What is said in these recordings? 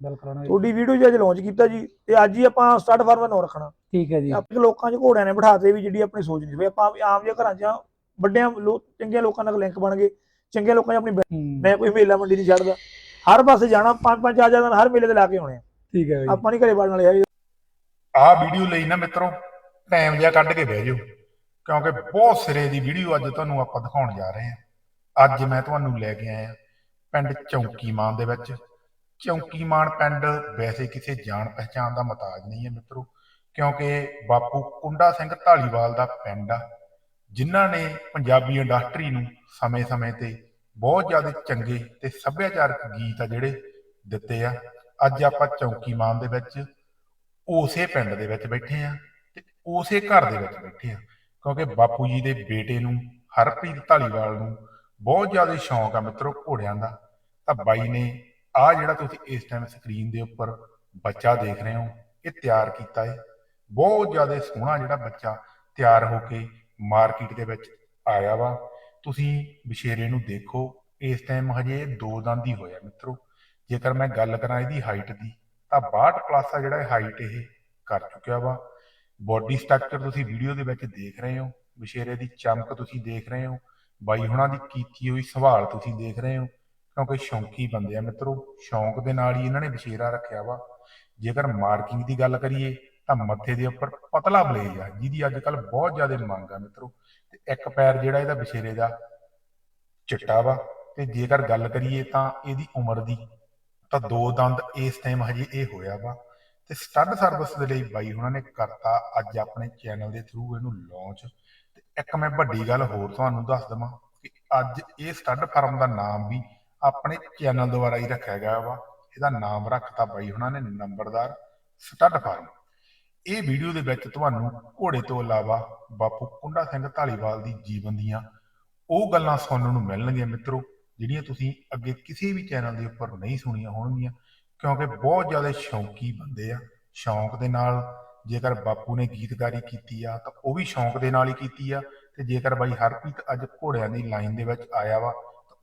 ਗੱਲ ਕਰਾਉਣਾ ਜੀ। ਤੁਹਾਡੀ ਵੀਡੀਓ ਜੀ ਅੱਜ ਲਾਂਚ ਕੀਤਾ ਜੀ ਤੇ ਅੱਜ ਹੀ ਆਪਾਂ ਸਟਾਰਟ ਫਾਰਮ ਦਾ ਨਾਂ ਰੱਖਣਾ। ਠੀਕ ਹੈ ਜੀ। ਆਪਣੇ ਲੋਕਾਂ 'ਚ ਘੋੜਿਆਂ ਨੇ ਬਿਠਾਤੇ ਵੀ ਜਿਹੜੀ ਆਪਣੀ ਸੋਚ ਨਹੀਂ ਵੀ ਆਪਾਂ ਆਮ ਜਿਹੇ ਘਰਾਂ 'ਚ ਆ, ਵੱਡਿਆਂ ਲੋਕ ਚੰਗੀਆਂ ਲੋਕਾਂ ਨਾਲ ਲਿੰਕ ਬਣ ਗਏ ਚੰਗੇ ਲੋਕਾਂ 'ਚ ਆਪਣੀ ਮੈਂ ਕੋਈ ਮੇਲਾ ਮੰਡੀ ਨਹੀਂ ਛੱਡਦਾ। ਹਰ ਪਾਸੇ ਜਾਣਾ ਪੰਜ ਪੰਜ ਚਾਰ ਦਿਨ ਹਰ ਮੇਲੇ ਤੇ ਲਾ ਕੇ ਆਉਣੇ ਆ। ਠੀਕ ਹੈ ਜੀ। ਆਪਾਂ ਨਹੀਂ ਘਰੇ ਵੜਨ ਵਾਲੇ ਹੈਗੇ। ਆਹ ਵੀਡੀਓ ਲਈ ਨਾ ਮਿੱਤਰੋ ਟਾਈਮ ਜਿਹਾ ਕੱਢ ਕੇ ਬਹਿ ਜਾਓ। ਕਿਉਂਕਿ ਬਹੁਤ ਸਿਰੇ ਦੀ ਵੀਡੀਓ ਅੱਜ ਤੁਹਾਨੂੰ ਆਪਾਂ ਦਿਖਾਉਣ ਜਾ ਰਹੇ ਹਾਂ ਅੱਜ ਮੈਂ ਤੁਹਾਨੂੰ ਲੈ ਕੇ ਆਇਆ ਪਿੰਡ ਚੌਂਕੀਮਾਨ ਦੇ ਵਿੱਚ। ਚੌਂਕੀਮਾਨ ਪਿੰਡ ਵੈਸੇ ਕਿਸੇ ਜਾਣ ਪਹਿਚਾਣ ਦਾ ਮਤਾਜ ਨਹੀਂ ਹੈ ਮਿੱਤਰੋ, ਕਿਉਂਕਿ ਬਾਪੂ ਕੁੰਡਾ ਸਿੰਘ ਢਾਲੀਵਾਲ ਦਾ ਪਿੰਡ ਆ, ਜਿਨ੍ਹਾਂ ਨੇ ਪੰਜਾਬੀ ਇੰਡਸਟਰੀ ਨੂੰ ਸਮੇਂ-ਸਮੇਂ ਤੇ ਬਹੁਤ ਜ਼ਿਆਦਾ ਚੰਗੇ ਤੇ ਸੱਭਿਆਚਾਰਕ ਗੀਤ ਆ ਜਿਹੜੇ ਦਿੱਤੇ ਆ। ਅੱਜ ਆਪਾਂ ਚੌਂਕੀਮਾਨ ਦੇ ਵਿੱਚ ਉਸੇ ਪਿੰਡ ਦੇ ਵਿੱਚ ਬੈਠੇ ਆ ਤੇ ਉਸੇ ਘਰ ਦੇ ਵਿੱਚ ਬੈਠੇ ਆ, ਕਿਉਂਕਿ ਬਾਪੂ ਜੀ ਦੇ ਬੇਟੇ ਨੂੰ ਹਰਪ੍ਰੀਤ ਢਾਲੀਵਾਲ ਨੂੰ ਬਹੁਤ ਜ਼ਿਆਦਾ ਸ਼ੌਂਕ ਆ ਮਿੱਤਰੋ ਘੋੜਿਆਂ ਦਾ। ਤਾਂ ਬਾਈ ਨੇ ਆ ਜਿਹੜਾ ਤੁਸੀਂ ਇਸ ਟਾਈਮ ਸਕਰੀਨ ਦੇ ਉੱਪਰ ਬੱਚਾ ਦੇਖ ਰਹੇ ਹੋ, ਇਹ ਤਿਆਰ ਕੀਤਾ ਹੈ ਬਹੁਤ ਜ਼ਿਆਦਾ ਸੋਹਣਾ ਜਿਹੜਾ ਬੱਚਾ ਤਿਆਰ ਹੋ ਕੇ ਮਾਰਕੀਟ ਦੇ ਵਿੱਚ ਆਇਆ ਵਾ। ਤੁਸੀਂ ਵਿਸ਼ੇਰੇ ਨੂੰ ਦੇਖੋ, ਇਸ ਟਾਈਮ ਹਜੇ ਇਹ ਦੋ ਦੰਦ ਹੀ ਹੋਇਆ ਮਿੱਤਰੋ। ਜੇਕਰ ਮੈਂ ਗੱਲ ਕਰਾਂ ਇਹਦੀ ਹਾਈਟ ਦੀ, ਤਾਂ 62 ਪਲੱਸ ਆ ਜਿਹੜਾ ਹਾਈਟ ਇਹ ਕਰ ਚੁੱਕਿਆ ਵਾ। ਬੋਡੀ ਸਟਰਕਚਰ ਤੁਸੀਂ ਵੀਡੀਓ ਦੇ ਵਿੱਚ ਦੇਖ ਰਹੇ ਹੋ, ਵਿਸ਼ੇਰੇ ਦੀ ਚਮਕ ਤੁਸੀਂ ਦੇਖ ਰਹੇ ਹੋ, ਬਾਈ ਹੁਣਾਂ ਦੀ ਕੀਤੀ ਹੋਈ ਸੰਭਾਲ ਤੁਸੀਂ ਦੇਖ ਰਹੇ ਹੋ। ਕਿਉਂਕਿ ਸ਼ੌਂਕੀ ਬੰਦੇ ਆ ਮਿੱਤਰੋ? ਸ਼ੌਂਕ ਦੇ ਨਾਲ ਹੀ ਇਹਨਾਂ ਨੇ ਵਿਸ਼ੇਰਾ ਰੱਖਿਆ ਵਾ। ਜੇਕਰ ਮਾਰਕਿੰਗ ਦੀ ਗੱਲ ਕਰੀਏ, ਤਾਂ ਮੱਥੇ ਦੇ ਉੱਪਰ ਪਤਲਾ ਬਲੇਜ ਆ, ਜਿਹਦੀ ਅੱਜ ਕੱਲ ਬਹੁਤ ਜ਼ਿਆਦਾ ਮੰਗ ਆ ਮਿੱਤਰੋ। ਤੇ ਇੱਕ ਪੈਰ ਜਿਹੜਾ ਇਹਦਾ ਵਿਸ਼ੇਰੇ ਦਾ ਚਿੱਟਾ ਵਾ। ਤੇ ਜੇਕਰ ਗੱਲ ਕਰੀਏ ਤਾਂ ਇਹਦੀ ਉਮਰ ਦੀ, ਤਾਂ ਦੋ ਦੰਦ ਇਸ ਟਾਈਮ ਹਜੇ ਇਹ ਹੋਇਆ ਵਾ। ਤੇ ਸਟੱਡ ਸਰਵਿਸ ਦੇ ਲਈ ਬਾਈ ਉਹਨਾਂ ਨੇ ਕਰਤਾ ਅੱਜ ਆਪਣੇ ਚੈਨਲ ਦੇ ਥਰੂ ਇਹਨੂੰ ਲਾਂਚ ਤੇ ਇੱਕ ਮੈਂ ਵੱਡੀ ਗੱਲ ਹੋਰ ਤੁਹਾਨੂੰ ਦੱਸ ਦਵਾਂ ਕਿ ਅੱਜ ਇਹ ਸਟੱਡ ਫਾਰਮ ਦਾ ਨਾਮ ਵੀ ਆਪਣੇ ਚੈਨਲ ਦੁਆਰਾ ਹੀ ਰੱਖਿਆ ਗਿਆ ਵਾ। ਇਹਦਾ ਨਾਮ ਰੱਖਤਾ ਬਾਈ ਉਹਨਾਂ ਨੇ, ਨੰਬਰਦਾਰ ਸਟੱਡ ਫਾਰਮ। ਇਹ ਵੀਡੀਓ ਦੇ ਵਿੱਚ ਤੁਹਾਨੂੰ ਘੋੜੇ ਤੋਂ ਇਲਾਵਾ ਬਾਪੂ ਕੁੰਡਾ ਸਿੰਘ ਢਾਲੀਵਾਲ ਦੀ ਜੀਵਨ ਦੀਆਂ ਉਹ ਗੱਲਾਂ ਸੁਣਨ ਨੂੰ ਮਿਲਣਗੀਆਂ ਮਿੱਤਰੋ, ਜਿਹੜੀਆਂ ਤੁਸੀਂ ਅੱਗੇ ਕਿਸੇ ਵੀ ਚੈਨਲ ਦੇ ਉੱਪਰ ਨਹੀਂ ਸੁਣੀਆਂ ਹੋਣਗੀਆਂ, ਕਿਉਂਕਿ ਬਹੁਤ ਜ਼ਿਆਦਾ ਸ਼ੌਂਕੀ ਬੰਦੇ ਆ। ਸ਼ੌਂਕ ਦੇ ਨਾਲ ਜੇਕਰ ਬਾਪੂ ਨੇ ਗੀਤਕਾਰੀ ਕੀਤੀ ਆ, ਤਾਂ ਉਹ ਵੀ ਸ਼ੌਂਕ ਦੇ ਨਾਲ ਹੀ ਕੀਤੀ ਆ। ਤੇ ਜੇਕਰ ਬਾਈ ਹਰਪ੍ਰੀਤ ਅੱਜ ਘੋੜਿਆਂ ਦੀ ਲਾਈਨ ਦੇ ਵਿੱਚ ਆਇਆ ਵਾ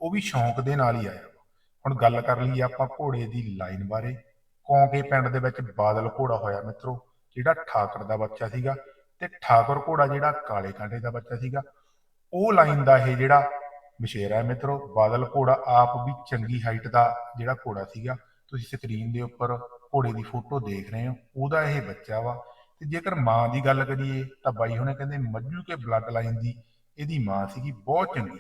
ਉਹ ਵੀ ਸ਼ੌਂਕ ਦੇ ਨਾਲ ਹੀ ਆਇਆ ਵਾ। ਹੁਣ ਗੱਲ ਕਰ ਲਈਏ ਆਪਾਂ ਘੋੜੇ ਦੀ ਲਾਈਨ ਬਾਰੇ। ਕੌਂਕੇ ਪਿੰਡ ਦੇ ਵਿੱਚ ਬਾਦਲ ਘੋੜਾ ਹੋਇਆ ਮਿੱਤਰੋ, ਜਿਹੜਾ ਠਾਕਰ ਦਾ ਬੱਚਾ ਸੀਗਾ ਤੇ ਠਾਕਰ ਘੋੜਾ ਜਿਹੜਾ ਕਾਲੇ ਕਾਂਟੇ ਦਾ ਬੱਚਾ ਸੀਗਾ। ਉਹ ਲਾਈਨ ਦਾ ਇਹ ਜਿਹੜਾ ਵਿਸ਼ੇਰਾ ਹੈ ਮਿੱਤਰੋ, ਬਾਦਲ ਘੋੜਾ ਆਪ ਵੀ ਚੰਗੀ ਹਾਈਟ ਦਾ ਜਿਹੜਾ ਘੋੜਾ ਸੀਗਾ। ਤੁਸੀਂ ਸਕਰੀਨ ਦੇ ਉੱਪਰ ਘੋੜੇ ਦੀ ਫੋਟੋ ਦੇਖ ਰਹੇ ਹੋ, ਉਹਦਾ ਇਹ ਬੱਚਾ ਵਾ। ਤੇ ਜੇਕਰ ਮਾਂ ਦੀ ਗੱਲ ਕਰੀਏ ਤਾਂ ਬਾਈ ਹੁਣੇ ਕਹਿੰਦੇ, ਮੱਝੂ ਕੇ ਬਲੱਡ ਲਾਈਨ ਦੀ ਇਹਦੀ ਮਾਂ ਸੀਗੀ, ਬਹੁਤ ਚੰਗੀ।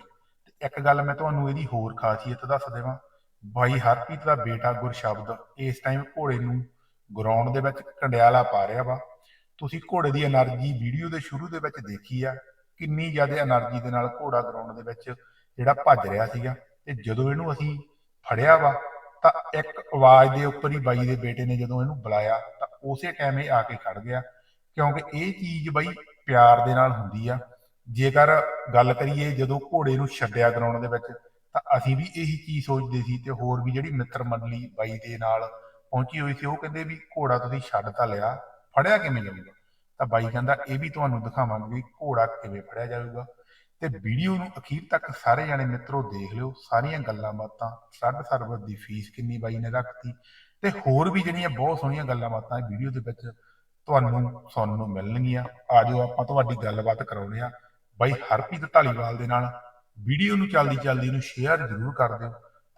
ਇੱਕ ਗੱਲ ਮੈਂ ਤੁਹਾਨੂੰ ਇਹਦੀ ਹੋਰ ਖਾਸੀਅਤ ਦੱਸ ਦੇਵਾਂ। ਬਾਈ ਹਰਪ੍ਰੀਤ ਦਾ ਬੇਟਾ ਗੁਰਸ਼ਬਦ ਇਸ ਟਾਈਮ ਘੋੜੇ ਨੂੰ ਗਰਾਊਂਡ ਦੇ ਵਿੱਚ ਕੰਡਿਆਲਾ ਪਾ ਰਿਹਾ ਵਾ। ਤੁਸੀਂ ਘੋੜੇ ਦੀ એનર્ਜੀ ਵੀਡੀਓ ਦੇ ਸ਼ੁਰੂ ਦੇ ਵਿੱਚ ਦੇਖੀ ਆ, ਕਿੰਨੀ ਜ਼ਿਆਦਾ એનર્ਜੀ ਦੇ ਨਾਲ ਘੋੜਾ ਗਰਾਊਂਡ ਦੇ ਵਿੱਚ ਜਿਹੜਾ ਭੱਜ ਰਿਹਾ ਸੀਗਾ। ਤੇ ਜਦੋਂ ਇਹਨੂੰ ਅਸੀਂ ਫੜਿਆ ਵਾ, ਤਾਂ ਇੱਕ ਆਵਾਜ਼ ਦੇ ਉੱਪਰ ਹੀ ਬਾਈ ਦੇ ਬੇਟੇ ਨੇ ਜਦੋਂ ਇਹਨੂੰ ਬੁਲਾਇਆ, ਤਾਂ ਉਸੇ ਟਾਈਮ ਇਹ ਆ ਕੇ ਖੜ ਗਿਆ। ਕਿਉਂਕਿ ਇਹ ਚੀਜ਼ ਬਾਈ ਪਿਆਰ ਦੇ ਨਾਲ ਹੁੰਦੀ ਆ। ਜੇਕਰ ਗੱਲ ਕਰੀਏ ਜਦੋਂ ਘੋੜੇ ਨੂੰ ਛੱਡਿਆ ਗਰਾਊਂਡ ਦੇ ਵਿੱਚ, ਤਾਂ ਅਸੀਂ ਵੀ ਇਹੀ ਚੀਜ਼ ਸੋਚਦੇ ਸੀ ਤੇ ਹੋਰ ਵੀ ਜਿਹੜੀ ਮਿੱਤਰ ਮੰਡਲੀ ਬਾਈ ਦੇ ਨਾਲ ਪਹੁੰਚੀ ਹੋਈ ਸੀ, ਉਹ ਕਹਿੰਦੇ ਵੀ ਘੋੜਾ ਤੁਸੀਂ ਛੱਡ ਤਾਂ ਲਿਆ, ਫੜਿਆ ਕਿਵੇਂ ਜਾਊਗਾ? ਤਾਂ ਬਾਈ ਕਹਿੰਦਾ, ਇਹ ਵੀ ਤੁਹਾਨੂੰ ਦਿਖਾਵਾਂਗੇ ਘੋੜਾ ਕਿਵੇਂ ਫੜਿਆ ਜਾਊਗਾ। ਤੇ ਵੀਡੀਓ ਨੂੰ ਅਖੀਰ ਤੱਕ ਸਾਰੇ ਜਾਣੇ ਮਿੱਤਰੋ ਦੇਖ ਲਿਓ, ਸਾਰੀਆਂ ਗੱਲਾਂ ਬਾਤਾਂ ਸੱਡ ਸਰਵਰ ਦੀ ਫੀਸ ਕਿੰਨੀ ਬਾਈ ਨੇ ਰੱਖਤੀ, ਤੇ ਹੋਰ ਵੀ ਜਿਹੜੀਆਂ ਬਹੁਤ ਸੋਹਣੀਆਂ ਗੱਲਾਂ ਬਾਤਾਂ ਵੀਡੀਓ ਦੇ ਵਿੱਚ ਤੁਹਾਨੂੰ ਸੁਣਨ ਨੂੰ ਮਿਲਣਗੀਆਂ ਆਜੋ ਆਪਾਂ ਤੁਹਾਡੀ ਗੱਲਬਾਤ ਕਰਾਉਣੇ ਆ ਬਾਈ ਹਰਪ੍ਰੀਤ ਢਾਲੀਵਾਲ ਦੇ ਨਾਲ ਵੀਡੀਓ ਨੂੰ ਚੱਲਦੀ ਚੱਲਦੀ ਨੂੰ ਸ਼ੇਅਰ ਜ਼ਰੂਰ ਕਰ ਦਿਓ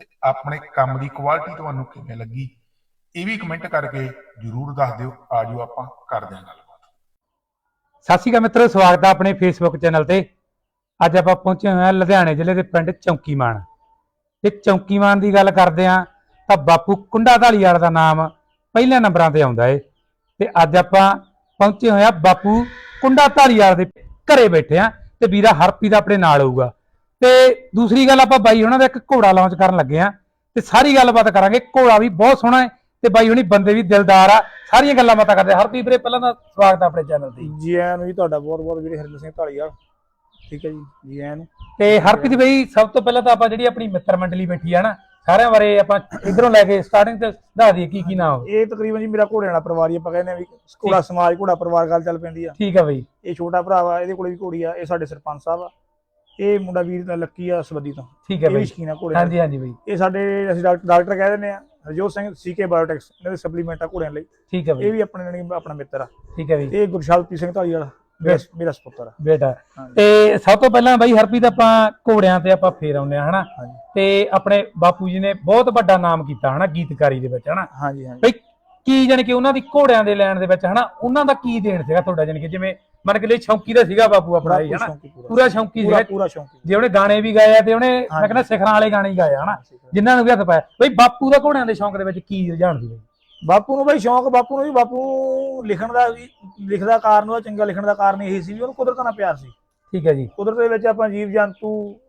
ਤੇ ਆਪਣੇ ਕੰਮ ਦੀ ਕੁਆਲਿਟੀ ਤੁਹਾਨੂੰ ਕਿਵੇਂ ਲੱਗੀ, ਇਹ ਵੀ ਕਮੈਂਟ ਕਰਕੇ ਜ਼ਰੂਰ ਦੱਸ ਦਿਓ ਆਜੋ ਆਪਾਂ ਕਰਦੇ ਹਾਂ ਗੱਲਬਾਤ। ਸਤਿ ਸ਼੍ਰੀ ਅਕਾਲ ਮਿੱਤਰੋ, ਸਵਾਗਤ ਹੈ ਆਪਣੇ ਫੇਸਬੁੱਕ ਚੈਨਲ ਤੇ। ਅੱਜ ਆਪਾਂ ਪਹੁੰਚੇ ਹੋਏ ਹਾਂ ਲੁਧਿਆਣੇ ਜ਼ਿਲ੍ਹੇ ਦੇ ਪਿੰਡ ਚੌਂਕੀਮਾਨ। ਤੇ ਚੌਂਕੀਮਾਨ ਦੀ ਗੱਲ ਕਰਦੇ ਹਾਂ, ਤਾਂ ਬਾਪੂ ਕੁੰਡਾ ਢਾਲੀਵਾਲ ਦਾ ਨਾਮ ਪਹਿਲੇ ਨੰਬਰਾਂ ਤੇ ਆਉਂਦਾ ਏ। ਤੇ ਅੱਜ ਆਪਾਂ ਪਹੁੰਚੇ ਹੋਏ ਹਾਂ ਬਾਪੂ ਕੁੰਡਾ ਢਾਲੀਵਾਲ ਦੇ ਘਰੇ ਬੈਠੇ ਆ ਤੇ ਵੀਰਾ ਹਰਪੀ ਦਾ ਆਪਣੇ ਨਾਲ ਹੋਊਗਾ। ਤੇ ਦੂਸਰੀ ਗੱਲ ਆਪਾਂ ਬਾਈ ਉਹਨਾਂ ਦਾ ਇੱਕ ਘੋੜਾ ਲਾਂਚ ਕਰਨ ਲੱਗੇ ਆ ਤੇ ਸਾਰੀ ਗੱਲਬਾਤ ਕਰਾਂਗੇ। ਘੋੜਾ ਵੀ ਬਹੁਤ ਸੋਹਣਾ ਹੈ ਤੇ ਬਾਈ ਹੁਣੀ ਬੰਦੇ ਵੀ ਦਿਲਦਾਰ ਆ। ਸਾਰੀਆਂ ਗੱਲਾਂ ਬਾਤਾਂ ਕਰਦੇ ਆ। ਹਰਪ੍ਰੀਤ ਵੀਰੇ ਪਹਿਲਾਂ ਤਾਂ ਸਵਾਗਤ ਆਪਣੇ ਚੈਨਲ ਤੇ। ਜੀ ਆਇਆਂ ਨੂੰ ਜੀ ਤੁਹਾਡਾ ਬਹੁਤ ਬਹੁਤ ਵੀਰੇ ਹਰਜੀਤ ਸਿੰਘ ਢਾਲੀਵਾਲ ਠੀਕ ਹੈ ਜੀ ਜੀ ਆਇਆਂ ਨੂੰ ਤੇ ਹਰਪ੍ਰੀਤ ਬਈ ਸਭ ਤੋਂ ਪਹਿਲਾਂ ਤਾਂ ਆਪਾਂ ਜਿਹੜੀ ਆਪਣੀ ਮਿੱਤਰ ਮੰਡਲੀ ਬੈਠੀ ਆ ਨਾ ਸਾਰਿਆਂ ਬਾਰੇ ਆਪਾਂ ਇਧਰੋਂ ਲੈ ਕੇ ਸਟਾਰਟਿੰਗ ਤੇ ਦੱਸ ਦਈਏ ਕੀ ਕੀ ਨਾਮ ਇਹ ਤਕਰੀਬਨ ਜੀ ਮੇਰਾ ਘੋੜਿਆਂ ਵਾਲਾ ਪਰਿਵਾਰ ਹੀ ਆਪਾਂ ਕਹਿੰਦੇ ਆ ਵੀ ਘੋੜਾ ਸਮਾਜ ਘੋੜਾ ਪਰਿਵਾਰ ਗੱਲ ਚੱਲ ਪੈਂਦੀ ਆ। ਠੀਕ ਆ ਬਈ। ਇਹ ਛੋਟਾ ਭਰਾ ਵਾ ਇਹਦੇ ਕੋਲੇ ਵੀ ਘੋੜੀ ਆ ਇਹ ਸਾਡੇ ਸਰਪੰਚ ਸਾਹਿਬ ਆ। ਇਹ ਮੁੰਡਾ ਵੀਰ ਦਾ ਲੱਕੀ ਆ ਸਬੱਦੀ ਤੋਂ। ਠੀਕ ਹੈ ਇਹ ਬਈ। ਸ਼ਕੀਨ ਆ ਦਾ ਹਾਂਜੀ ਹਾਂਜੀ ਬਈ। ਇਹ ਸਾਡੇ ਅਸੀਂ ਡਾਕਟਰ ਕਹਿ ਦਿੰਦੇ ਆ ਹਰਜੋਤ ਸਿੰਘ ਸੀਕੇ ਬਾਇਓਟੈਕਸ ਇਹਨਾਂ ਦੇ ਸਪਲੀਮੈਂਟ ਆ ਘੋੜਿਆਂ ਲਈ। ਠੀਕ ਹੈ ਇਹ ਬਈ ਵੀ ਆਪਣੇ ਨਾਲ ਆਪਣਾ ਮਿੱਤਰ ਆ। ਠੀਕ ਹੈ ਬਈ। ਤੇ ਗੁਰਸ਼ਾਲਪ੍ਰੀਤ ਸਿੰਘ ਢਾਲੀ ਵਾਲਾ ਮੇਰਾ ਮੇਰਾ ਸਪੁੱਤਰ ਆ। ਬੇਟਾ। ਤੇ ਸਭ ਤੋਂ ਪਹਿਲਾਂ ਬਈ ਹਰਪ੍ਰੀਤ ਆਪਾਂ ਘੋੜਿਆਂ ਤੇ ਆਪਾਂ ਫੇਰ ਆਉਂਦੇ ਆ ਹਨਾ? ਤੇ ਆਪਣੇ ਬਾਪੂ ਜੀ ਨੇ ਬਹੁਤ ਵੱਡਾ ਨਾਮ ਕੀਤਾ ਹਨਾ ਗੀਤਕਾਰੀ ਦੇ ਵਿੱਚ ਹਨਾ? ਹਾਂਜੀ ਹਾਂਜੀ। ਬਈ ਕੀ ਜਾਣੀ ਕਿ ਉਹਨਾਂ ਦੀ ਘੋੜਿਆਂ ਦੇ ਲੈਣ ਦੇ ਵਿੱਚ ਹਨਾ ਉਹਨਾਂ ਦਾ ਕੀ ਦੇਣ ਸੀਗਾ ਤੁਹਾਡਾ? ਜਾਣੀ ਕਿ ਜਿਵੇਂ ਮੰਨ ਕੇ ਲਈ ਸ਼ੌਂਕੀ ਦਾ ਸੀਗਾ ਬਾਪੂ ਆਪਣਾ ਇਹ ਹਨਾ? ਪੂਰਾ ਸ਼ੌਂਕੀ ਸੀਗਾ। ਪੂਰਾ ਸ਼ੌਂਕੀ। ਜੇ ਉਹਨੇ ਗਾਣੇ ਵੀ ਗਾਏ ਆ ਤੇ ਉਹਨੇ ਮੈਂ। ਕਹਿੰਦਾ ਸਿਖਰਾਂ ਵਾਲੇ ਗਾਣੇ ਹੀ ਗਾਏ ਹਨਾ? ਜਿਨ੍ਹਾਂ ਨੂੰ ਵੀ ਹੱਥ ਪਾਇਆ। ਬਈ ਬਾਪੂ ਦਾ ਘੋੜਿਆਂ ਦੇ ਸ਼ੌਂਕ ਦੇ ਵਿੱਚ ਕੀ ਰੁਝਾਨ ਸੀ ਬਈ? ਬਾਪੂ ਨੂੰ ਬਈ ਸ਼ੌਂਕ ਬਾਪੂ ਨੂੰ ਵੀ ਬਾਪੂ ਲਿਖਣ ਦਾ ਵੀ ਲਿਖਦਾ ਕਾਰਨ ਉਹਦਾ ਚੰਗਾ ਲਿਖਣ ਦਾ ਕਾਰਨ ਇਹ ਸੀ ਵੀ ਉਹਨੂੰ ਕੁਦਰਤ ਨਾਲ ਪਿਆਰ ਸੀ। ਠੀਕ ਹੈ ਜੀ। ਕੁਦਰਤ ਦੇ ਵਿੱਚ ਆਪਾਂ ਜੀਵ ਜੰਤੂ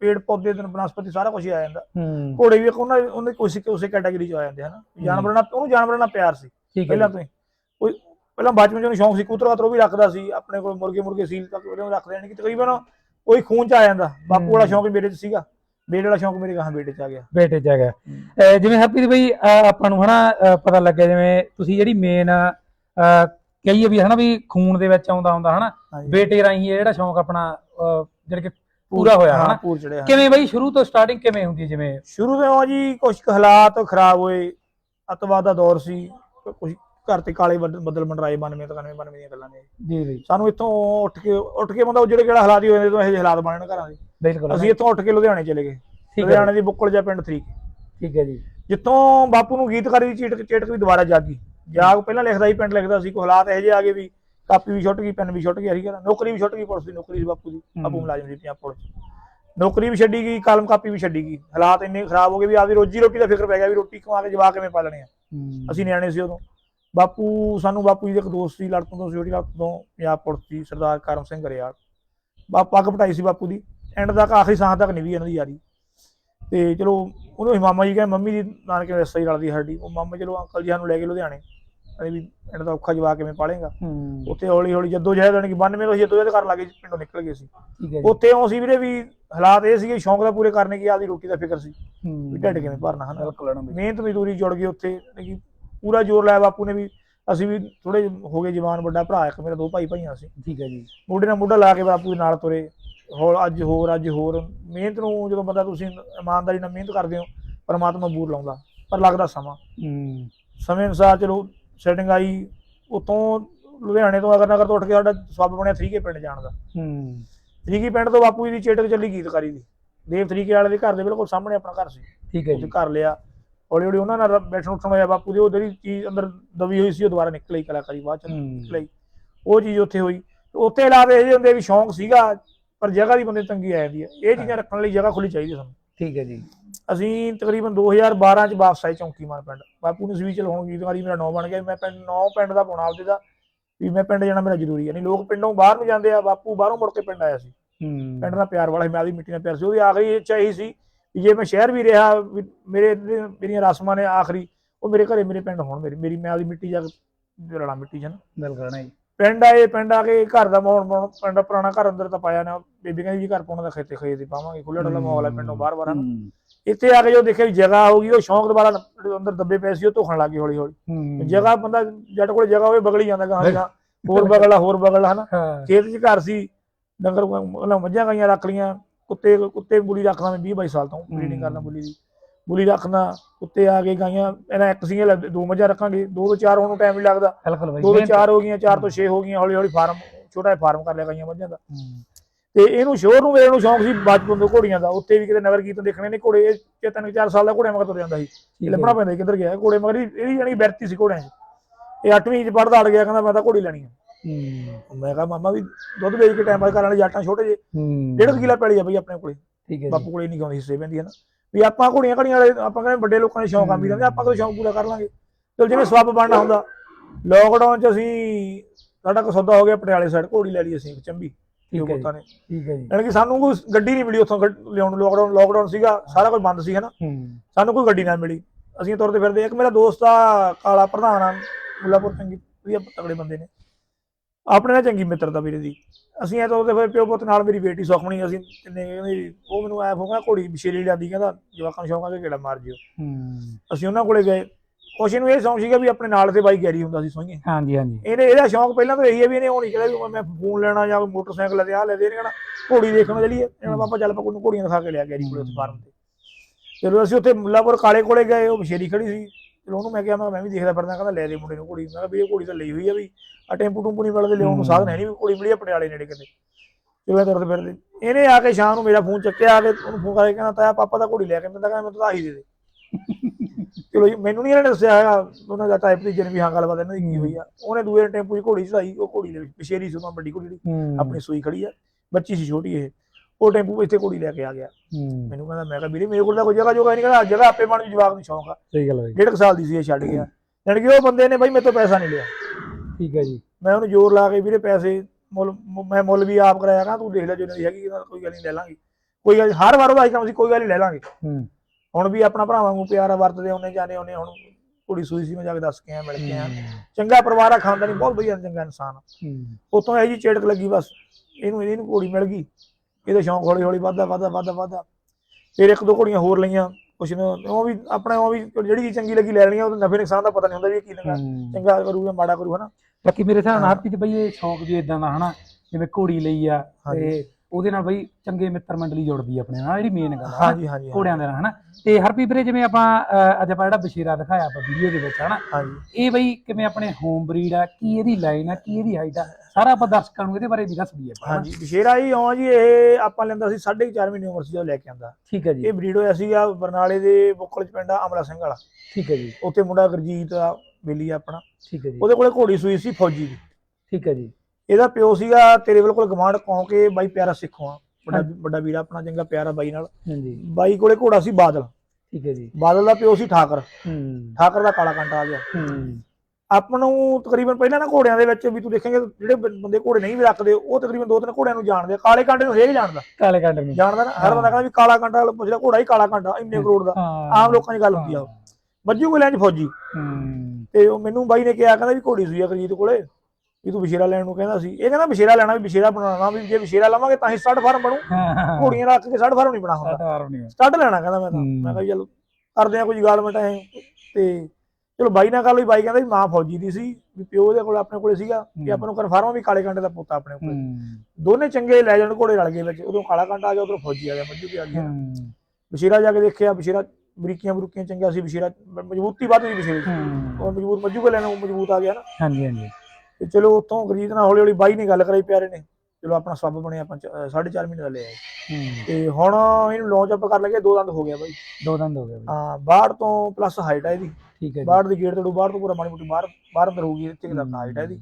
ਪੇੜ ਪੌਦੇ ਤੇ ਬਨਸਪਤੀ ਸਾਰਾ ਕੁਝ ਆ ਜਾਂਦਾ। ਹੂੰ। ਘੋੜੇ ਵੀ ਇੱਕ ਉਹਨਾਂ ਉਹਨੇ ਉਸੇ ਉਸੇ ਕੈਟਾਗਰੀ ਚ ਆ ਜਾਂਦੇ ਹਨ। ਜਾਨਵਰਾਂ ਨਾਲ ਉਹਨੂੰ ਜਾਨਵਰਾਂ ਨਾਲ ਪਿਆਰ ਸੀ। ਠੀਕ ਹੈ ਪਹਿਲਾਂ ਤੋਂ ਹੀ। ਕੋਈ ਪਹਿਲਾਂ ਬਚਪਨ ਚ ਉਹਨੂੰ ਸ਼ੌਂਕ ਸੀ ਕਾਤਰ ਉਹ ਵੀ ਰੱਖਦਾ ਸੀ ਆਪਣੇ ਕੋਲ ਮੁਰਗੇ ਮੁਰਗੇ ਸੀਲ ਤੱਕ ਉਹਨੂੰ ਰੱਖਦੇ ਨੇ ਕਿ ਤਕਰੀਬਨ ਕੋਈ ਖੂਨ ਚ ਆ ਜਾਂਦਾ। ਬਾਪੂ ਵਾਲਾ। ਸ਼ੌਂਕ ਮੇਰੇ ਚ ਸੀਗਾ। ਬੇਟੇ ਵਾਲਾ ਸ਼ੌਂਕ ਮੇਰੇ ਗਾਹਾਂ ਬੇਟੇ ਚ ਆ ਗਿਆ। ਬੇਟੇ ਚ ਹੈਗਾ ਅਹ ਜਿਵੇਂ ਹਰਪ੍ਰੀਤ ਬਈ ਆਪਾਂ ਨੂੰ ਹਨਾ ਪਤਾ ਲੱਗਿਆ ਜਿਵੇਂ ਤੁਸੀਂ ਜਿਹੜੀ ਮੇਨ ਕਹੀਏ ਵੀ ਹਨਾ ਵੀ ਖੂਨ ਦੇ ਵਿੱਚ ਆਉਂਦਾ ਹੁੰਦਾ ਹਨਾ ਬੇਟੇ ਰਾਹੀਂ ਇਹ ਜਿਹੜਾ ਸ਼ੌਂਕ ਆਪਣਾ ਜਿਹੜਾ ਕਿ ਪੂਰਾ ਹੋਇਆ ਹਨਾ। ਪੂਰ ਚੜਿਆ ਕਿਵੇਂ ਬਈ ਸ਼ੁਰੂ ਤੋਂ ਸਟਾਰਟਿੰਗ ਕਿਵੇਂ ਹੁੰਦੀ ਜਿਵੇਂ? ਸ਼ੁਰੂ ਤੋਂ ਜੀ ਕੁਝ ਹਾਲਾਤ ਖਰਾਬ ਹੋਏ ਅਤਵਾਦ ਦਾ ਦੌਰ ਸੀ ਕੁਝ ਘਰ ਤੇ ਕਾਲੇ ਬੱਦ- ਬੱਦਲ ਮੰਡਰਾਏ 92 93 92 ਦੀਆਂ ਗੱਲਾਂ ਨੇ। ਜੀ ਬਈ। ਸਾਨੂੰ ਇੱਥੋਂ ਉੱਠ ਕੇ ਉੱਠ ਕੇ ਬੰਦਾ ਜਿਹੜੇ ਕਿਹੜਾ ਹਾਲਾਤ ਹੀ ਹੋਏ ਨੇ ਤੋਂ ਇਹੋ ਜਿਹੇ ਹਾਲਾਤ ਬਣਨ ਘਰਾਂ ਦੇ। ਬਿਲਕੁਲ ਅਸੀਂ ਇੱਥੋਂ ਉੱਠ ਕੇ ਲੁਧਿਆਣੇ ਚਲੇ ਗਏ। ਲੁਧਿਆਣੇ ਦੀ ਬੁੱਕਲ ਜਾਂ ਪਿੰਡ ਤਰੀਕ ਠੀਕ ਹੈ ਜੀ। ਜਿੱਥੋਂ ਬਾਪੂ ਨੂੰ ਗੀਤਕਾਰੀ ਦੀ ਚੇਟਕ ਚੇਟਕ ਵੀ ਦੁਬਾਰਾ ਜਾਗੀ। ਜਾਗ ਪਹਿਲਾਂ ਲਿਖਦਾ ਸੀ ਪਿੰਡ ਲਿਖਦਾ ਸੀ ਕੋਈ ਹਾਲਾਤ ਇਹੋ ਜਿਹੇ ਆ ਗਏ ਵੀ ਕਾਪੀ ਵੀ ਛੁੱਟ ਗਈ ਪੈਨ ਵੀ ਛੁੱਟ ਗਿਆ ਠੀਕ ਹੈ ਨਾ ਨੌਕਰੀ ਵੀ ਛੁੱਟ ਗਈ ਪੁਲਿਸ ਦੀ ਨੌਕਰੀ ਸੀ ਬਾਪੂ ਦੀ ਬਾਪੂ। ਮੁਲਾਜ਼ਮ ਸੀ ਪੰਜਾਬ ਪੁਲਿਸ। ਨੌਕਰੀ ਵੀ ਛੱਡੀ ਗਈ ਕਲਮ ਕਾਪੀ ਵੀ ਛੱਡੀ ਗਈ। ਹਾਲਾਤ ਇੰਨੇ ਖਰਾਬ ਹੋ ਗਏ ਵੀ ਆਪਦੀ ਰੋਜੀ ਰੋਟੀ ਦਾ ਫਿਕਰ ਪੈ ਗਿਆ ਵੀ ਰੋਟੀ ਕਮਾ ਕੇ ਜਵਾ ਕਿਵੇਂ ਪਾਲਣੇ ਆ। ਅਸੀਂ ਨਿਆਣੇ ਸੀ ਉਦੋਂ। ਬਾਪੂ ਸਾਨੂੰ ਬਾਪੂ ਜੀ ਦੇ ਇੱਕ ਦੋਸਤ ਸੀ ਲੜਤੋਂ ਤੋਂ ਸਿਕਿਉਰਿਟੀ ਲੜਤੋਂ ਪੰਜਾਬ ਪੁਲਿਸ ਦੀ ਸਰਦਾਰ ਕਰਮ ਸਿੰਘ ਗਰੇਵਾਲ। ਬਾਪੂ ਪੱਗ ਪਟਾਈ ਸੀ ਬਾਪੂ ਦੀ। ਐਂਡ ਤੱਕ ਆਖਰੀ ਸਾਹ ਤੱਕ ਨਹੀਂ ਵੀ ਇਹਨਾਂ ਦੀ ਯਾਰੀ। ਤੇ ਚਲੋ ਉਹਨੂੰ ਮਾਮਾ ਜੀ ਕਹਿੰਦੇ ਮੰਮੀ ਦੀ ਨਾਨਕੇ ਰਸਤਾ ਹੀ ਰਲਦੀ ਸਾਡੀ। ਉਹ ਮਾਮਾ ਚਲੋ ਅੰਕਲ ਜੀ ਸਾਨੂੰ ਲੈ ਕੇ ਲੁਧਿਆਣੇ। ਕਹਿੰਦੇ ਵੀ ਐਂਡ ਦਾ ਔਖਾ ਜਵਾ ਕਿਵੇਂ ਪਾਲੇਗਾ? ਉੱਥੇ ਹੌਲੀ ਹੌਲੀ ਜਦੋਂ ਜਹਿਦ ਜਾਣੀ ਕਿ 92 ਤੋਂ ਜਦੋਂ ਜਹਿਦ ਕਰਨ ਲੱਗੇ ਪਿੰਡੋਂ ਨਿਕਲ ਗਏ ਸੀ। ਉੱਥੇ ਉਹ ਸੀ ਵੀਰੇ ਵੀ ਹਾਲਾਤ ਇਹ ਸੀਗੇ ਸ਼ੌਂਕ ਦਾ ਪੂਰੇ ਕਰਨੇ ਕੀ ਆਪਦੀ ਰੋਟੀ ਦਾ ਫਿਕਰ ਸੀ। ਵੀ ਢਿੱਡ ਕਿਵੇਂ ਭਰਨਾ ਹਨਾ। ਮਿਹਨਤ ਮਜ਼ਦੂਰੀ ਜੁੜ ਗਈ ਉੱਥੇ ਯਾਨੀ ਕਿ ਪੂਰਾ ਜ਼ੋਰ ਲਾਇਆ ਬਾਪੂ ਨੇ ਵੀ ਅਸੀਂ ਵੀ ਥੋੜੇ ਹੋ ਗਏ ਜਵਾਨ ਵੱਡਾ ਭਰਾ ਇੱਕ ਮੇਰਾ ਦੋ ਭਾਈ ਭਾਈਆਂ ਸੀ। ਠੀਕ ਹੈ ਜੀ। ਮੋਢੇ ਨਾਲ ਮੋਢਾ ਲਾ ਕੇ ਬਾਪੂ ਦੇ ਨਾਲ ਤੁਰੇ। ਹੋਰ ਅੱਜ ਹੋਰ ਅੱਜ ਹੋਰ। ਮਿਹਨਤ ਨੂੰ ਜਦੋਂ ਬੰਦਾ ਤੁਸੀਂ ਇਮਾਨਦਾਰੀ ਨਾਲ ਮਿਹਨਤ ਕਰਦੇ ਹੋ ਪਰਮਾਤਮਾ ਬੂਰ ਲਾਉਂਦਾ। ਪਰ ਲੱਗਦਾ ਸਮਾਂ। ਹੂੰ। ਸਮੇਂ ਅਨੁਸਾਰ ਚਲੋ ਸੈਟਿੰਗ ਆਈ ਉਤੋਂ ਲੁਧਿਆਣੇ ਤੋਂ ਅਗਰ ਨਗਰ ਤੋਂ ਉੱਠ ਕੇ ਸਾਡਾ ਸਵਾਬ ਬਣਿਆ ਥਰੀਕੇ ਪਿੰਡ ਜਾਣ ਦਾ। ਹੂੰ। ਥਰੀਕੇ ਪਿੰਡ ਤੋਂ ਬਾਪੂ ਜੀ ਦੀ ਚੇਟਕ ਚੱਲੀ ਗੀਤਕਾਰੀ ਦੀ। ਦੇਵ ਥਰੀਕੇ ਵਾਲੇ ਦੇ ਘਰ ਦੇ ਬਿਲਕੁਲ ਸਾਹਮਣੇ ਆਪਣਾ ਘਰ ਸੀ। ਠੀਕ ਹੈ ਜੀ। ਘਰ ਲਿਆ। ਹੌਲੀ ਹੌਲੀ ਉਹਨਾਂ ਨਾਲ ਬੈਠਣ ਉੱਠਣ ਹੋਇਆ ਬਾਪੂ ਦੀ ਉਹ ਜਿਹੜੀ ਚੀਜ਼ ਅੰਦਰ ਦਬੀ ਹੋਈ ਸੀ ਉਹ ਦੁਬਾਰਾ ਨਿਕਲ ਕਲਾਕਾਰੀ ਬਾਅਦ ਚ ਨਿਕਲ। ਉਹ ਚੀਜ਼ ਉੱਥੇ ਹੋਈ। ਉੱਥੇ ਇਲਾਵੇ ਇਹ ਹੁੰਦੇ ਵੀ ਸ਼ੌਂਕ ਸੀਗਾ। ਪਰ ਜਗ੍ਹਾ ਦੀ ਬੰਦੇ ਤੰਗੀ ਆ ਜਾਂਦੀ ਹੈ। ਇਹ ਚੀਜ਼ਾਂ ਰੱਖਣ ਲਈ ਜਗ੍ਹਾ ਖੁੱਲੀ ਚਾਹੀਦੀ ਸਾਨੂੰ। ਠੀਕ ਹੈ ਜੀ। ਅਸੀਂ ਤਕਰੀਬਨ 2012 ਚ ਵਾਪਸ ਆਏ ਚੌਂਕੀ ਮਾਰ ਪਿੰਡ। ਬਾਪੂ ਨੂੰ ਸਵੀ ਚਲ ਹੁਣ ਗੀਤਕਾਰੀ ਮੇਰਾ ਨਾਂ ਬਣ ਗਿਆ ਮੈਂ ਪਿੰਡ ਨੌ ਪਿੰਡ ਦਾ ਪਾਉਣਾ ਆਪਦੇ ਦਾ ਵੀ ਮੈਂ ਪਿੰਡ ਜਾਣਾ ਮੇਰਾ ਜ਼ਰੂਰੀ ਹੈ। ਨਹੀਂ ਲੋਕ ਪਿੰਡੋਂ ਬਾਹਰ ਨੂੰ ਜਾਂਦੇ ਆ ਬਾਪੂ ਬਾਹਰੋਂ ਮੁੜ ਕੇ ਪਿੰਡ ਆਇਆ ਸੀ। ਹੂੰ। ਪਿੰਡ ਦਾ ਪਿਆਰ ਵਾਲਾ ਮੈਂ ਆਦੀ ਮਿੱਟੀ ਨਾਲ ਪਿਆਰ ਸੀ। ਉਹਦੀ ਆਖਰੀ ਇੱਛਾ ਇਹੀ ਸੀ ਕਿ ਜੇ ਮੈਂ ਸ਼ਹਿਰ ਵੀ ਰਿਹਾ ਮੇਰੇ ਮੇਰੀਆਂ ਰਸਮਾਂ ਨੇ ਆਖਰੀ ਉਹ ਮੇਰੇ ਘਰੇ ਮੇਰੇ ਪਿੰਡ ਹੋਣ ਮੇਰੀ ਮੇਰੀ ਮੈਂ ਆਦੀ ਮਿੱਟੀ ਜਾ ਕੇ ਰਲਾ ਮਿੱਟੀ ਚ ਨਾ। ਬਿਲਕੁਲ ਨਾ ਜੀ। ਪਿੰਡ ਆਏ ਪਿੰਡ ਆ ਕੇ ਘਰ ਦਾ ਮਾਹੌਲ ਬਣਾਉਣ ਪਿੰਡ ਪੁਰਾਣਾ ਘਰ ਅੰਦਰ ਤਾਂ ਪਾਇਆ ਨਾ। ਬੇਬੀ ਕਹਿੰਦੀ ਜੀ ਘਰ ਪਾਉਣ ਦਾ ਖੇਤੇ ਖੇਤ ਹੀ ਪਾਵਾਂਗੇ ਖੁੱਲ੍ਹਾ ਡੁੱਲਾ ਮਾਹੌਲ ਹੈ ਪਿੰਡੋਂ ਬਾਹਰ ਬਾਹਰ ਇੱਥੇ ਆ ਕੇ ਜੋ ਦੇਖਿਆ ਵੀ ਜਗ੍ਹਾ ਹੋ ਗਈ ਉਹ ਸ਼ੌਂਕ ਦੁਬਾਰਾ ਅੰਦਰ ਦੱਬੇ ਪਏ ਸੀ ਉਹ ਧੋਖਣ ਲੱਗ ਗਏ ਹੌਲੀ ਹੌਲੀ ਜਗ੍ਹਾ ਬੰਦਾ ਜੱਟ ਕੋਲ ਜਗ੍ਹਾ ਹੋਵੇ ਬਗਲੀ ਜਾਂਦਾ ਗਾਂ ਦੀ ਗਾਂ ਹੋਰ ਬਗਲਾ ਹੋਰ ਬਗਲਾ ਹਨਾ। ਖੇਤ 'ਚ ਘਰ ਸੀ ਡੰਗਰ ਉਹਨਾਂ ਮੱਝਾਂ ਗਾਈਆਂ ਰੱਖ ਲੀਆਂ ਕੁੱਤੇ ਕੁੱਤੇ ਬੁਲੀ ਰੱਖਦਾ ਮੈਂ 20 22 ਸਾਲ ਤੋਂ ਬਰੀਡਿੰਗ ਕਰਨਾ ਬੁਲੀ ਦੀ। ਬੁਲੀ ਰੱਖਦਾ ਕੁੱਤੇ ਆ ਗਏ ਗਾਈਆਂ ਇਹਨਾਂ ਇੱਕ ਲੈ ਦੋ ਮੱਝਾਂ ਰੱਖਾਂਗੇ ਦੋ ਤੋਂ ਚਾਰ ਹੋਣ ਨੂੰ ਟਾਈਮ ਨਹੀਂ ਲੱਗਦਾ। ਬਿਲਕੁਲ ਬਾਈ ਦੋ ਤੋਂ ਚਾਰ ਹੋ ਗਈਆਂ ਚਾਰ ਤੋਂ ਛੇ ਹੋ ਗਈਆਂ ਹੌਲੀ ਹੌਲੀ ਫਾਰਮ ਛੋਟਾ ਜਿਹਾ ਫਾਰਮ ਕਰ ਲਿਆ ਗਾਈਆਂ ਮੱਝਾਂ ਦਾ। ਤੇ ਇਹਨੂੰ ਸ਼ੋਰ ਨੂੰ ਮੇਰੇ ਨੂੰ ਸ਼ੌਂਕ ਸੀ ਬਚਪਨ ਤੋਂ ਘੋੜੀਆਂ ਦਾ। ਉੱਤੇ ਵੀ ਕਿਤੇ ਨਗਰ ਕੀਰਤਨ ਦੇਖਣੇ ਨੇ ਘੋੜੇ ਇਹ ਤਿੰਨ ਚਾਰ ਸਾਲ ਦਾ ਘੋੜਿਆਂ ਮਗਰ ਤੁਰ ਜਾਂਦਾ ਸੀ। ਲੱਭਣਾ ਪੈਂਦਾ ਸੀ ਕਿੱਧਰ ਗਿਆ। ਘੋੜੇ ਮਗਰ ਇਹਦੀ ਜਾਨੀ ਵਰਤੀ ਸੀ ਘੋੜਿਆਂ 'ਚ। ਇਹ 8ਵੀਂ 'ਚ ਪੜਦਾ ਅੜ ਗਿਆ ਕਹਿੰਦਾ ਮੈਂ ਤਾਂ ਘੋੜੀ ਲੈਣੀ ਆ। ਹੂੰ। ਮੈਂ ਕਿਹਾ ਮਾਮਾ ਵੀ ਦੁੱਧ ਵੇਚ ਕੇ ਟਾਈਮ ਪਾਸ ਕਰਨ ਵਾਲੇ ਜੱਟਾਂ ਛੋਟੇ ਜੇ ਹੂੰ। ਡੇਢ ਕੁ ਕਿੱਲਾ ਪੈਲੀ ਆ ਬਈ ਆਪਣੇ ਕੋਲੇ। ਠੀਕ ਹੈ ਜੀ। ਬਾਪੂ ਕੋਲੇ ਨਹੀਂ ਗਾਉਂਦੀ ਹਿੱਸੇ ਪੈਂਦੀ ਹੈ ਨਾ। ਵੀ ਆਪਾਂ ਘੋੜੀਆਂ ਘੜੀਆਂ ਵਾਲੇ ਆਪਾਂ ਕਹਿੰਦੇ ਵੱਡੇ ਲੋਕਾਂ ਦੇ ਸ਼ੌਂਕ ਆਂਦੀ ਰਹਿੰਦੇ ਆਪਾਂ ਕੋਈ ਸ਼ੌਂਕ ਪੂਰਾ ਕਰ ਲਾਂਗੇ। ਚਲ ਜਿਵੇਂ ਸਵੱਬ ਬਣਨਾ ਹੁੰਦਾ ਲੋਕਡਾਊਨ 'ਚ ਅਸੀਂ ਸਾਡਾ ਕੋ ਸੌਦਾ ਹੋ ਗਿਆ ਪਟਿਆਲੇ ਸਾਈਡ ਘੋੜੀ ਲੈ ਲਈ ਅਸੀਂ ਚੰਬੀ ਠੀਕ ਹੈ ਜੀ ਦੋਸਤਾਂ ਨੇ। ਠੀਕ ਹੈ ਜੀ। ਯਾਨੀ ਕਿ ਸਾਨੂੰ ਕੋਈ ਗੱਡੀ ਨਹੀਂ ਮਿਲੀ ਉੱਥੋਂ ਲਿਆਉਣ ਲੋਕਡਾਊਨ ਲੋਕਡਾਊਨ ਸੀਗਾ ਸਾਰਾ ਕੁਝ ਬੰਦ ਸੀ ਹਨਾ ਸਾਨੂੰ ਕੋਈ ਗੱਡੀ ਨਾ ਮਿਲੀ। ਅਸੀਂ ਤੁਰਦੇ ਫਿਰਦੇ ਇੱਕ ਮੇਰਾ ਦੋਸਤ ਆ ਕਾਲਾ ਪ੍ਰਧਾਨ ਆ ਮੁੱਲਾਪੁਰ ਚੰਗੀ ਵਧੀਆ ਤਗੜੇ ਬੰਦੇ ਨੇ। ਆਪਣੇ ਨਾਲ ਚੰਗੀ ਮਿੱਤਰਤਾ ਵੀਰੇ ਦੀ। ਅਸੀਂ ਐ ਤੁਰਦੇ ਫਿਰ ਪਿਓ ਪੁੱਤ ਨਾਲ ਮੇਰੀ ਬੇਟੀ ਸੁਖਮਣੀ ਅਸੀਂ ਤਿੰਨੇ ਕਹਿੰਦੇ ਉਹ ਮੈਨੂੰ ਐ ਫੋਗਾ ਘੋੜੀ ਵਿਸ਼ੇਲੀ ਜਾਂਦੀ ਕਹਿੰਦਾ ਜਵਾਕਾਂ ਨੂੰ ਸ਼ੌਂਕ ਆ ਕਿ ਕਿਹੜਾ ਮਾਰ ਜਿਓ। ਹੂੰ। ਅਸੀਂ ਉਹਨਾਂ ਕੋਲੇ ਗਏ। ਕੁਛ ਇਹਨੂੰ ਇਹ ਸ਼ੌਂਕ ਸੀਗਾ ਵੀ ਆਪਣੇ ਨਾਲ ਤੇ ਬਾਈ ਗੈਰੀ ਹੁੰਦਾ ਸੀ ਸੋਈਏ ਹਾਂਜੀ ਹਾਂਜੀ। ਇਹਨੇ ਇਹਦਾ ਸ਼ੌਂਕ ਪਹਿਲਾਂ ਤਾਂ ਇਹੀ ਹੈ ਵੀ ਇਹਨੇ ਉਹ ਨਹੀਂ ਕਹਿੰਦਾ ਵੀ ਮੈਂ ਫੋਨ ਲੈਣਾ ਜਾਂ ਮੋਟਰਸਾਈਕਲ ਤੇ ਆ ਲੈ ਦੇ ਇਹਨੇ ਕਹਿਣਾ ਘੋੜੀ ਦੇਖਣ ਚਲੀਏ। ਇਹਨਾਂ ਪਾਪਾ ਚੱਲ ਪਾ ਕੋਈ ਘੋੜੀਆਂ ਦਿਖਾ ਕੇ ਲਿਆ ਗੈਰੀ ਕੋਲੇ ਉਸ ਫਾਰਮ ਤੇ। ਚਲੋ ਅਸੀਂ ਉੱਥੇ ਮੁੱਲਾਪੁਰ ਕਾਲੇ ਕੋਲੇ ਗਏ ਉਹ ਬਸ਼ੇਰੀ ਖੜੀ ਸੀ। ਚਲੋ ਉਹਨੂੰ ਮੈਂ ਕਿਹਾ ਮੈਂ ਵੀ ਦੇਖਦਾ ਫਿਰਦਾ ਕਹਿੰਦਾ ਲੈ ਦੇ ਮੁੰਡੇ ਨੂੰ ਕੁੜੀ ਮੈਂ ਕਿਹਾ ਵੀ ਇਹ ਕੁੜੀ ਤਾਂ ਲਈ ਹੋਈ ਆ ਵੀ ਆ ਟੈਂਪੂ ਟੂੰਪੂ ਨਹੀਂ ਮਿਲਦੇ ਲਿਆਉਣ ਨੂੰ ਸਾਧਨ ਹੈ ਨਹੀਂ ਵੀ ਕੁੜੀ ਮਿਲੀ ਆ ਪਟਿਆਲੇ ਨੇੜੇ ਕਿਤੇ। ਮੈਂ ਤੁਰਦੇ ਫਿਰਦੇ ਇਹਨੇ ਆ ਕੇ ਸ਼ਾਮ ਨੂੰ ਮੇਰਾ ਫੋਨ ਚੱਕਿਆ ਆ ਕੇ ਉਹਨੂੰ ਫੋਨ ਕਰਕੇ ਕਹਿੰਦਾ ਤਾਇਆ ਪਾਪਾ ਦਾ ਘੋੜੀ ਲੈ ਕੇ ਮੈਂ ਕਹਿੰਦਾ ਮੈਨੂੰ ਤਾਂ ਆਹੀ ਦੇ ਦੇ। ਚਲੋ ਜੀ ਮੈਨੂੰ ਨਹੀਂ ਇਹਨਾਂ ਨੇ ਦੱਸਿਆ ਹੈਗਾ ਉਹਨਾਂ ਦਾ ਟਾਈਪ ਦੀ ਜਨ ਵੀ ਹਾਂ ਗੱਲਬਾਤ ਇਹਨਾਂ ਦੀ ਕੀ ਹੋਈ ਆ। ਉਹਨੇ ਦੂਏ ਟੈਂਪੂ 'ਚ ਘੋੜੀ ਚੜਾਈ ਉਹ ਘੋੜੀ ਦੇ ਵਿੱਚ ਬਸ਼ੇਰੀ ਸੀ ਉਹਨਾਂ ਵੱਡੀ ਘੋੜੀ ਜਿਹੜੀ ਆਪਣੀ ਸੂਈ ਖੜੀ ਆ ਬੱਚੀ ਸੀ ਛੋਟੀ ਇਹ। ਉਹ ਟੈਂਪੂ ਇੱਥੇ ਘੋੜੀ ਲੈ ਕੇ ਆ ਗਿਆ। ਹੂੰ। ਮੈਨੂੰ ਕਹਿੰਦਾ ਮੈਂ ਕਿਹਾ ਵੀਰੇ ਮੇਰੇ ਕੋਲ ਤਾਂ ਕੋਈ ਜਗ੍ਹਾ ਜੋਗਾ ਨਹੀਂ ਕਹਿੰਦਾ ਜਗ੍ਹਾ ਆਪੇ ਬਣ ਨੂੰ ਜਵਾਬ ਨੂੰ ਸ਼ੌਂਕ ਆ। ਸਹੀ ਗੱਲ ਹੈ ਜੀ। ਡੇਢ ਕੁ ਸਾਲ ਦੀ ਸੀ ਇਹ ਛੱਡ ਗਿਆ ਜਾਣੀ ਕਿ ਉਹ ਬੰਦੇ ਨੇ ਬਾਈ ਮੇਰੇ ਤੋਂ ਪੈਸਾ ਨਹੀਂ ਲਿਆ। ਠੀਕ ਹੈ ਜੀ। ਮੈਂ ਉਹਨੂੰ ਜ਼ੋਰ ਲਾ ਕੇ ਵੀਰੇ ਪੈਸੇ ਮੁੱਲ ਮ- ਮੈਂ ਮੁੱਲ ਵੀ ਆਪ ਕਰਾਇਆ ਕਹਾਂ ਤੂੰ ਦੇਖ ਲੈ ਜੋ ਨਹੀਂ ਹੈਗੀ ਕਹਿੰਦਾ ਕੋਈ ਗੱਲ ਨਹੀਂ ਲੈ ਲਾਂਗੇ। ਕੋਈ ਗੱਲ ਨੀ, ਹਰ ਵਾਰ ਉਹਦਾ ਕੰਮ ਸੀ ਕੋਈ ਗੱਲ ਨਹੀਂ ਲੈ ਲਾਂਗੇ। ਹੂੰ। ਹੁਣ ਵੀ ਆਪਣਾ ਭਰਾ ਵਾਂਗੂ ਪਿਆਰ ਆ, ਵਰਤਦੇ ਉਹਨੇ ਜਾਣੇ ਉਹਨੇ ਹੁਣ ਕੁੜੀ ਸੂਈ ਸੀ ਮੈਂ ਜਾ ਕੇ ਦੱਸ ਕੇ ਆ ਮਿਲ ਕੇ ਆ ਚੰਗਾ ਪਰਿਵਾਰ ਆ ਖਾਨਦਾਨੀ ਬਹੁਤ ਵਧੀਆ ਚੰਗਾ ਇਨਸਾਨ ਆ। ਹੂੰ। ਉੱਥੋਂ ਇਹ ਜੀ ਚੇੜਕ ਲੱਗੀ ਬਸ ਇਹਨੂੰ ਇਹਨੂੰ ਘੋੜੀ ਮਿਲ ਗਈ। ਇਹਦਾ ਸ਼ੌਂਕ ਹੌਲੀ ਹੌਲੀ ਵੱਧਦਾ ਵੱਧਦਾ ਵੱਧਦਾ ਵੱਧਦਾ। ਫਿਰ ਇੱਕ ਦੋ ਘੋੜੀਆਂ ਹੋਰ ਲਈਆਂ ਕੁਛ ਨੂੰ ਉਹ ਵੀ ਆਪਣੇ ਉਹ ਵੀ ਜਿਹੜੀ ਚੀਜ਼ ਚੰਗੀ ਲੱਗੀ ਲੈ ਲੈਣੀਆਂ ਉਹ ਨਫੇ ਨੁਕਸਾਨ ਦਾ ਪਤਾ ਨਹੀਂ ਹੁੰਦਾ ਵੀ ਇਹ ਕੀ ਲਗਾ। ਚੰਗਾ ਕਰੂ ਜਾਂ ਮਾੜਾ ਕਰੂ ਹਨਾ? ਬਾਕੀ ਮੇਰੇ ਹਿਸਾਬ ਨਾਲ। ਹਰਪ੍ਰੀਤ ਬਈ ਇਹ ਸ਼ੌਂਕ ਵੀ ਇਦਾਂ ਦਾ ਹਨਾ? ਜਿਵੇਂ ਘੋੜੀ ਲਈ ਆ ਤੇ ਉਹਦੇ ਨਾਲ ਬਈ ਚੰਗੇ ਮਿੱਤਰ ਮੰਡਲੀ ਜੁੜਦੀ ਆ ਆਪਣੇ ਨਾਲ ਜਿਹੜੀ ਮੇਨ ਗੱਲ ਆ ਹਾਂਜੀ ਹਾਂਜੀ ਘੋੜਿਆਂ ਦੇ ਨਾਲ ਹਨਾ? ਤੇ ਹਰਪ੍ਰੀਤ ਵੀਰੇ ਜਿਵੇਂ ਆਪਾਂ ਅੱਜ ਆਪਾਂ ਜਿਹੜਾ ਬਸ਼ੀਰਾ ਦਿਖਾਇਆ ਆਪਾਂ ਵੀਡੀਓ ਦੇ ਵਿੱਚ ਹਨਾ? ਹਾਂਜੀ। ਇਹ ਬਈ ਕਿਵੇਂ ਆਪਣੇ ਹੋਮ ਬਰੀਡ ਆ ਕੀ ਇਹਦੀ ਲਾਈਨ ਆ ਕੀ ਇਹਦੀ ਹਾਈਟ ਆ ਸਾਰਾ ਆਪਾਂ ਦਰਸ਼ਕਾਂ ਨੂੰ ਇਹਦੇ ਬਾਰੇ ਵੀ ਦੱਸ ਦਈਏ। ਹਾਂਜੀ ਬਸ਼ੇਰਾ ਹੀ ਆਉਂ ਜੀ ਇਹ ਆਪਾਂ ਲੈਂਦਾ ਸੀ 4.5 ਮਹੀਨੇ ਉਮਰ ਸੀ ਜਦੋਂ ਲੈ ਕੇ ਆਂਦਾ ਠੀਕ ਹੈ ਜੀ। ਇਹ ਬਰੀਡ ਹੋਇਆ ਸੀਗਾ ਬਰਨਾਲੇ ਦੇ ਬੁੱਕਲ ਚ ਪਿੰਡ ਅਮਲਾ ਸਿੰਘ ਵਾਲਾ। ਠੀਕ ਹੈ ਜੀ। ਉੱਥੇ ਮੁੰਡਾ ਗੁਰਜੀਤ ਆ ਬੇਲੀ ਆ ਆਪਣਾ। ਠੀਕ ਹੈ ਜੀ। ਉਹਦੇ ਕੋਲੇ ਘੋੜੀ ਸੂਈ ਸੀ ਫੌਜੀ ਦੀ। ਠੀਕ ਹੈ ਜੀ। ਇਹਦਾ ਪਿਓ ਸੀਗਾ ਤੇਰੇ ਬਿਲਕੁਲ ਗਵਾਂਢ ਕੌਂ ਕੇ ਬਾਈ ਪਿਆਰਾ ਸਿੱਖੋਂ ਆ ਵੱਡਾ ਵੱਡਾ ਵੀਰ ਆਪਣਾ ਚੰਗਾ ਪਿਆਰਾ ਬਾਈ ਨਾਲ। ਹਾਂਜੀ। ਬਾਈ ਕੋਲੇ ਘੋੜਾ ਸੀ ਬਾਦਲ। ਠੀਕ ਹੈ ਜੀ। ਬਾਦਲ ਦਾ ਪਿਓ ਸੀ ਠਾਕਰ। ਹੂੰ। ਠਾਕਰ ਦਾ ਕਾਲਾ ਕੰਟਾ ਆ ਗਿਆ। ਹੂੰ। ਆਪਾਂ ਨੂੰ ਤਕਰੀਬਨ ਪਹਿਲਾਂ ਨਾ ਘੋੜਿਆਂ ਦੇ ਵਿੱਚ ਵੀ ਤੂੰ ਦੇਖੇਂਗੇ ਜਿਹੜੇ ਬੰਦੇ ਘੋੜੇ ਨਹੀਂ ਵੀ ਰੱਖਦੇ ਉਹ ਤਕਰੀਬਨ ਦੋ ਤਿੰਨ ਘੋੜਿਆਂ ਨੂੰ ਜਾਣਦੇ ਆ। ਕਾਲੇ ਕਾਂਟੇ ਨੂੰ ਹਰੇਕ ਜਾਣਦਾ। ਕਾਲੇ ਕਾਂਡਰ ਨੂੰ। ਜਾਣਦਾ ਨਾ ਹਰ ਬੰਦਾ ਕਹਿੰਦਾ ਵੀ ਕਾਲਾ ਕਾਂਟਾ ਪੁੱਛਦਾ ਘੋੜਾ ਹੀ ਕਾਲਾ ਕਾਂਟਾ ਇੰਨੇ ਕਰੋੜ ਦਾ। ਆਮ ਲੋਕਾਂ ਦੀ ਗੱਲ ਹੁੰਦੀ ਆ ਉਹ। ਮੱਝੂ ਕੋਲੇ ਚ ਫੌਜੀ। ਹੂੰ। ਤੇ ਉਹ ਮੈਨੂੰ ਬਾਈ ਨੇ ਕਿਹਾ ਕਹਿੰਦਾ ਵੀ ਘੋੜੀ ਸੂਈ ਆ ਕਰਜੀਤ ਕੋਲੇ। ਵੀ ਤੂੰ ਬਸ਼ੇਰਾ ਲੈਣ ਨੂੰ ਕਹਿੰਦਾ ਸੀ। ਇਹ ਕਹਿੰਦਾ ਬਸ਼ੇਰਾ ਲੈਣਾ ਵੀ ਬਸ਼ੇਰਾ ਬਣਾਉਣਾ ਵੀ ਜੇ ਬਸ਼ੇਰਾ ਲਵਾਂਗੇ ਤਾਂ ਹੀ ਸਟੱਡ ਫਾਰਮ ਬਣੂ। ਘੋੜੀਆਂ ਰੱਖ ਕੇ ਸਟੱਡ ਫਾਰਮ ਨਹੀਂ ਬਣਾ ਹੁੰਦਾ। ਸਟੱਡ ਲੈਣਾ ਕਹਿੰਦਾ ਮੈਂ ਤਾਂ। ਮੈਂ ਕਿਹਾ ਚਲੋ ਕਰਦੇ ਆ ਕੁਝ ਗਾਲਮੈਂਟ ਐ ਤੇ ਚਲੋ ਬਾਈ ਨਾਲ ਗੱਲ ਹੋਈ ਬਾਈ ਕਹਿੰਦਾ ਵੀ ਮਾਂ ਫੌਜੀ ਦੀ ਸੀ ਵੀ ਪਿਓ ਦੇ ਕੋਲ ਆਪਣੇ ਕੋਲੇ ਸੀਗਾ ਕਿ। ਆਪਾਂ ਨੂੰ ਕਨਫਰਮ ਵੀ ਕਾਲੇ ਕਾਂਟੇ ਦਾ ਪੁੱਤ ਆਪਣੇ ਕੋਲ ਦੋਨੇ ਚੰਗੇ ਲੈਜੈਂਡ ਘੋੜੇ ਰਲ ਗਏ ਵਿੱਚ ਉਦੋਂ ਕਾਲਾ ਕਾਂਟਾ ਆ ਗਿਆ ਉਦੋਂ ਫੌਜੀ ਆ ਗਿਆ ਮੱਝੂ ਵੀ ਆ ਗਿਆ। ਬਸ਼ੀਰਾ ਜਾ ਕੇ ਦੇਖਿਆ ਬਸ਼ੀਰਾ ਬਰੀਕੀਆਂ ਬਰੂਕੀਆਂ ਚੰਗੀਆਂ ਸੀ ਬਸ਼ੀਰਾ ਮਜ਼ਬੂਤੀ ਵੱਧ ਸੀ ਬਸ਼ੀਰੇ ਉਹ ਮਜ਼ਬੂਤ ਮੱਝੂ ਕੋਲ ਲੈਣਾ ਉਹ ਮਜ਼ਬੂਤ ਆ ਗਿਆ ਨਾ। ਹਾਂਜੀ ਹਾਂਜੀ। ਤੇ ਚਲੋ ਉੱਥੋਂ ਗਰੀਬ ਨਾਲ ਹੌਲੀ ਹੌਲੀ ਬਾਈ ਨੇ ਗੱਲ ਕਰਾਈ ਪਿਆਰੇ ਨੇ। ਚਲੋ ਆਪਣਾ ਸੱਬ ਬਣਿਆ ਆਪਾਂ 4.5 ਮਹੀਨੇ ਦਾ ਲਿਆ ਹੂੰ। ਤੇ ਹੁਣ ਇਹਨੂੰ ਲਾਂਚ ਅਪ ਕਰ ਲਗੇ ਦੋ ਦੰਦ ਹੋ ਗਿਆ ਬਾਈ। ਦੋ ਦੰਦ ਹੋ ਬਈ। ਹਾਂ ਬਾਹਰ ਤੋਂ ਪਲੱਸ ਹਾਈਟ ਹੈ ਇਹਦੀ। ਠੀਕ ਹੈ ਬਾਹਰ ਦੀ ਗੇਟ ਤੋਂ ਬਾਹਰ ਤੋਂ ਪੂਰਾ ਮਾੜੀ ਮੋਟੀ ਬਾਹਰ ਬਾਹਰ ਅੰਦਰ ਹੋਊਗੀ ਇੱਥੇ ਤੱਕ ਹਾਈਟ ਹੈ। ਇਹਦੀ।